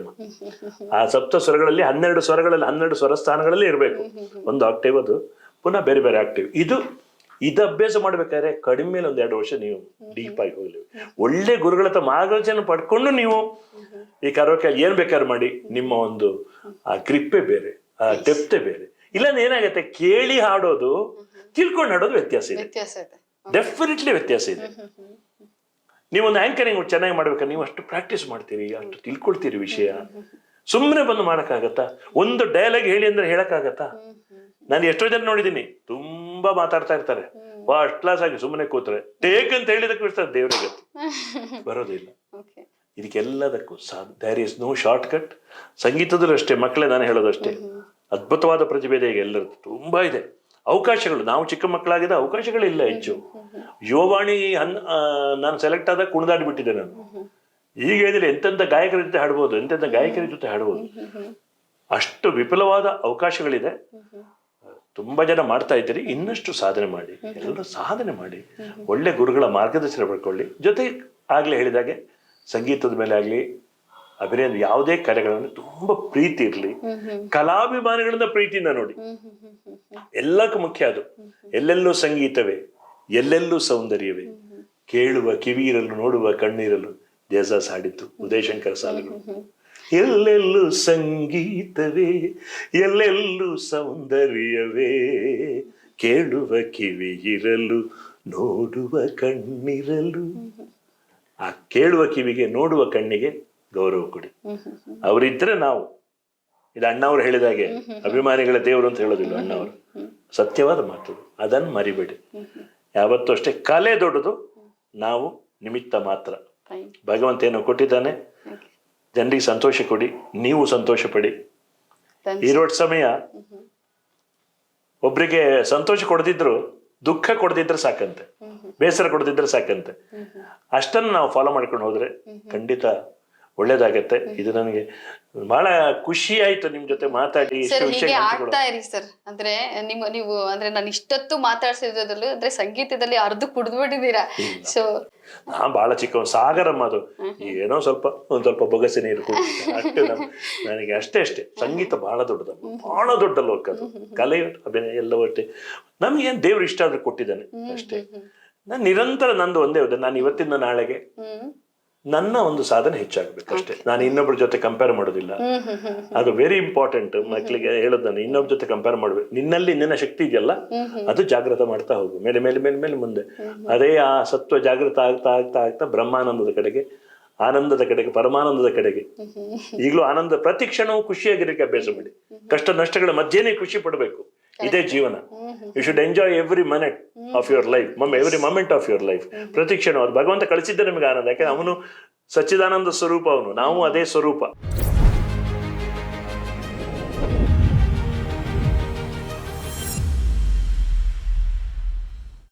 ಆ ಸಪ್ತ ಸ್ವರಗಳಲ್ಲಿ ಹನ್ನೆರಡು ಸ್ವರಗಳಲ್ಲಿ ಹನ್ನೆರಡು ಸ್ವರ ಸ್ಥಾನಗಳಲ್ಲೇ ಇರಬೇಕು. ಒಂದು ಆಕ್ಟೇವ್ ಅದು. ಪುನಃ ಬೇರೆ ಬೇರೆ ಆಕ್ಟೇವ್ ಇದು ಇದು ಅಭ್ಯಾಸ ಮಾಡ್ಬೇಕಾದ್ರೆ ಕಡಿಮೆ ಒಂದ್ ಎರಡು ವರ್ಷ ನೀವು ಡೀಪ್ ಆಗಿ ಹೋಗ್ಲಿ. ಒಳ್ಳೆ ಗುರುಗಳ ಹತ್ರ ಮಾರ್ಗದರ್ಶನ ಪಡ್ಕೊಂಡು ನೀವು ಈ ಕರೋಕೆ ಏನ್ ಬೇಕಾದ್ರೆ ಮಾಡಿ. ನಿಮ್ಮ ಒಂದು ಆ ಗ್ರಿಪ್ಪೇ ಬೇರೆ ಆ ಡೆಪ್ತೇ ಬೇರೆ. ಇಲ್ಲಾಂದ್ರೆ ಏನಾಗುತ್ತೆ? ಕೇಳಿ ಹಾಡೋದು ತಿಳ್ಕೊಂಡು ಹಾಡೋದು ವ್ಯತ್ಯಾಸ ಇದೆ. ವ್ಯತ್ಯಾಸ ಇದೆ. ಡೆಫಿನೆಟ್ಲಿ ವ್ಯತ್ಯಾಸ ಇದೆ. ನೀವೊಂದು ಆಂಕರಿಂಗ್ ಚೆನ್ನಾಗಿ ಮಾಡ್ಬೇಕಾದ್ರೆ ನೀವು ಅಷ್ಟು ಪ್ರಾಕ್ಟೀಸ್ ಮಾಡ್ತೀರಿ ಅಷ್ಟು ತಿಳ್ಕೊಳ್ತೀರಿ ವಿಷಯ. ಸುಮ್ಮನೆ ಬಂದು ಮಾಡಕ್ಕಾಗತ್ತಾ? ಒಂದು ಡೈಲಾಗ್ ಹೇಳಿ ಅಂದ್ರೆ ಹೇಳಕ್ಕಾಗತ್ತಾ? ನಾನು ಎಷ್ಟೋ ಜನ ನೋಡಿದ್ದೀನಿ ತುಂಬಾ ಮಾತಾಡ್ತಾ ಇರ್ತಾರೆ. ಫಸ್ಟ್ ಕ್ಲಾಸ್ ಆಗಿ ಸುಮ್ಮನೆ ಕೂತ್ರೆ. ಟೇಕ್ ಅಂತ ಹೇಳಿದಕ್ಕೆ ಬಿಡ್ತಾರೆ ದೇವರಿಗೆ. <laughs> ಬರೋದಿಲ್ಲ ಇದಕ್ಕೆಲ್ಲದಕ್ಕೂ so there is no shortcut ಸಂಗೀತದಲ್ಲೂ ಅಷ್ಟೇ ಮಕ್ಕಳೇ ನಾನು ಹೇಳೋದು ಅಷ್ಟೇ. ಅದ್ಭುತವಾದ ಪ್ರತಿಭೆ ಇದೆ, ಈಗ ಎಲ್ಲರದ್ದು ತುಂಬಾ ಇದೆ. ಅವಕಾಶಗಳು, ನಾವು ಚಿಕ್ಕ ಮಕ್ಕಳಾಗಿದ್ದ ಅವಕಾಶಗಳಿಲ್ಲ ಹೆಚ್ಚು. ಯುವವಾಣಿ ಹನ್ ನಾನು ಸೆಲೆಕ್ಟ್ ಆದಾಗ ಕುಣಿದಾಡ್ಬಿಟ್ಟಿದ್ದೆ ನಾನು. ಈಗ ಹೇಳಿದ್ರೆ ಎಂತೆಂಥ ಗಾಯಕರ ಜೊತೆ ಹಾಡ್ಬೋದು ಎಂತೆಂಥ ಗಾಯಕರ ಜೊತೆ ಹಾಡ್ಬೋದು. ಅಷ್ಟು ವಿಪುಲವಾದ ಅವಕಾಶಗಳಿದೆ. ತುಂಬಾ ಜನ ಮಾಡ್ತಾ ಇದ್ದೀರಿ, ಇನ್ನಷ್ಟು ಸಾಧನೆ ಮಾಡಿ, ಎಲ್ಲರೂ ಸಾಧನೆ ಮಾಡಿ, ಒಳ್ಳೆ ಗುರುಗಳ ಮಾರ್ಗದರ್ಶನ ಪಡ್ಕೊಳ್ಳಿ. ಜೊತೆ ಆಗ್ಲೇ ಹೇಳಿದಾಗೆ, ಸಂಗೀತದ ಮೇಲೆ ಆಗ್ಲಿ ಅಭಿನಯದ ಯಾವುದೇ ಕಲೆಗಳನ್ನು ತುಂಬಾ ಪ್ರೀತಿ ಇರಲಿ. ಕಲಾಭಿಮಾನಿಗಳಿಂದ ಪ್ರೀತಿಯಿಂದ ನೋಡಿ. ಎಲ್ಲಕ್ಕೂ ಮುಖ್ಯ ಅದು. ಎಲ್ಲೆಲ್ಲೂ ಸಂಗೀತವೇ ಎಲ್ಲೆಲ್ಲೂ ಸೌಂದರ್ಯವೇ. ಕೇಳುವ ಕಿವಿ ಇರಲು ನೋಡುವ ಕಣ್ಣಿರಲು ದೇಸಾಸ್ ಹಾಡಿತ್ತು ಉದಯಶಂಕರ ಸಾಲುಗಳು. ಎಲ್ಲೆಲ್ಲೂ ಸಂಗೀತವೇ ಎಲ್ಲೆಲ್ಲೂ ಸೌಂದರ್ಯವೇ. ಕೇಳುವ ಕಿವಿಯಿರಲು ನೋಡುವ ಕಣ್ಣಿರಲು. ಆ ಕೇಳುವ ಕಿವಿಗೆ ನೋಡುವ ಕಣ್ಣಿಗೆ ಗೌರವ ಕೊಡಿ. ಅವರಿದ್ರೆ ನಾವು. ಇದು ಅಣ್ಣವ್ರು ಹೇಳಿದಾಗೆ ಅಭಿಮಾನಿಗಳ ದೇವರು ಅಂತ ಹೇಳೋದಿಲ್ಲ ಅಣ್ಣವರು ಸತ್ಯವಾದ ಮಾತು. ಅದನ್ನು ಮರಿಬೇಡಿ. ಯಾವತ್ತೂ ಅಷ್ಟೇ ಕಲೆ ದೊಡ್ಡದು. ನಾವು ನಿಮಿತ್ತ ಮಾತ್ರ. ಭಗವಂತ ಏನೋ ಕೊಟ್ಟಿದ್ದಾನೆ. ಜನರಿಗೆ ಸಂತೋಷ ಕೊಡಿ. ನೀವು ಸಂತೋಷ ಪಡಿ. ಇರೋಟ್ ಸಮಯ ಒಬ್ರಿಗೆ ಸಂತೋಷ ಕೊಡದಿದ್ರು ದುಃಖ ಕೊಡದಿದ್ರೆ ಸಾಕಂತೆ. ಬೇಸರ ಕೊಡದಿದ್ರೆ ಸಾಕಂತೆ. ಅಷ್ಟನ್ನು ನಾವು ಫಾಲೋ ಮಾಡ್ಕೊಂಡು ಹೋದ್ರೆ ಖಂಡಿತ ಒಳ್ಳೇದಾಗತ್ತೆ. ಇದು ನನಗೆ ಬಹಳ ಖುಷಿ ಆಯ್ತು ನಿಮ್ ಜೊತೆ ಮಾತಾಡಿ ಸರ್ ಇಷ್ಟು ವಿಷಯ ಹೀಗೆ ಆಡ್ತಾ ಇರಿ ಸರ್. ಅಂದ್ರೆ ನಿಮ್ಮ ನೀವು ಅಂದ್ರೆ ನಾನು ಇಷ್ಟೊತ್ತು ಮಾತಾಡ್ಸಿದ್ರಲ್ಲೂ ಅಂದ್ರೆ ಸಂಗೀತದಲ್ಲಿ ಅರ್ಧ ಕುಡಿದ್ಬಿಟ್ಟಿದ್ದೀರಾ. ಸೊ ನಾ ಬಹಳ ಚಿಕ್ಕ ಸಾಗರಮ್ಮ ಅದು. ಏನೋ ಸ್ವಲ್ಪ ಒಂದ್ ಸ್ವಲ್ಪ ಬೊಗಸೆ ನೀರು ಕುಡಿಯುತ್ತೆ. ಅಷ್ಟೇ ನಮ್ ನನಗೆ ಅಷ್ಟೇ ಅಷ್ಟೇ. ಸಂಗೀತ ಬಹಳ ದೊಡ್ಡದು. ಬಹಳ ದೊಡ್ಡ ಲೋಕ ಅದು. ಕಲೆ ಅಭಿನಯ ಎಲ್ಲ ಒಟ್ಟೆ. ನಮ್ಗೇನ್ ದೇವ್ರು ಇಷ್ಟ ಆದ್ರೆ ಕೊಟ್ಟಿದ್ದಾನೆ ಅಷ್ಟೇ. ನಾನು ನಿರಂತರ ನಂದು ಒಂದೇ ಹೋದ ನಾನು ಇವತ್ತಿಂದ ನಾಳೆಗೆ ಹ್ಮ್. ನನ್ನ ಒಂದು ಸಾಧನೆ ಹೆಚ್ಚಾಗಬೇಕು ಅಷ್ಟೇ. ನಾನು ಇನ್ನೊಬ್ಬರ ಜೊತೆ ಕಂಪೇರ್ ಮಾಡೋದಿಲ್ಲ. ಅದು ವೆರಿ ಇಂಪಾರ್ಟೆಂಟ್ ಮಕ್ಕಳಿಗೆ ಹೇಳೋದು ನಾನು ಇನ್ನೊಬ್ಬರ ಜೊತೆ ಕಂಪೇರ್ ಮಾಡ್ಬೇಕು ನಿನ್ನಲ್ಲಿ ನಿನ್ನ ಶಕ್ತಿ ಇದೆಯಲ್ಲ? ಅದು ಜಾಗೃತ ಮಾಡ್ತಾ ಹೋಗು. ಮೇಲೆ ಮೇಲೆ ಮೇಲೆ ಮೇಲೆ ಮುಂದೆ. ಅದೇ ಆ ಸತ್ವ ಜಾಗೃತ ಆಗ್ತಾ ಆಗ್ತಾ ಆಗ್ತಾ ಬ್ರಹ್ಮಾನಂದದ ಕಡೆಗೆ ಆನಂದದ ಕಡೆಗೆ ಪರಮಾನಂದದ ಕಡೆಗೆ. ಈಗಲೂ ಆನಂದ ಪ್ರತಿ ಕ್ಷಣವೂ ಖುಷಿಯಾಗಿರಕ್ಕೆ ಅಭ್ಯಾಸ ಮಾಡಿ. ಕಷ್ಟ ನಷ್ಟಗಳ ಮಧ್ಯೆನೇ ಖುಷಿ ಪಡಬೇಕು. ಇದೇ ಜೀವನ. You should enjoy every minute of your life um every moment of your life ಪ್ರತಿ ಕ್ಷಣ ಭಗವಂತ ಕಳಿಸಿದ್ದೆ ನಿಮಗೆ ಆನಂದ. ಯಾಕಂದ್ರೆ ಅವನು ಸಚ್ಚಿದಾನಂದ ಸ್ವರೂಪ ಅವನು. ನಾವು ಅದೇ ಸ್ವರೂಪ.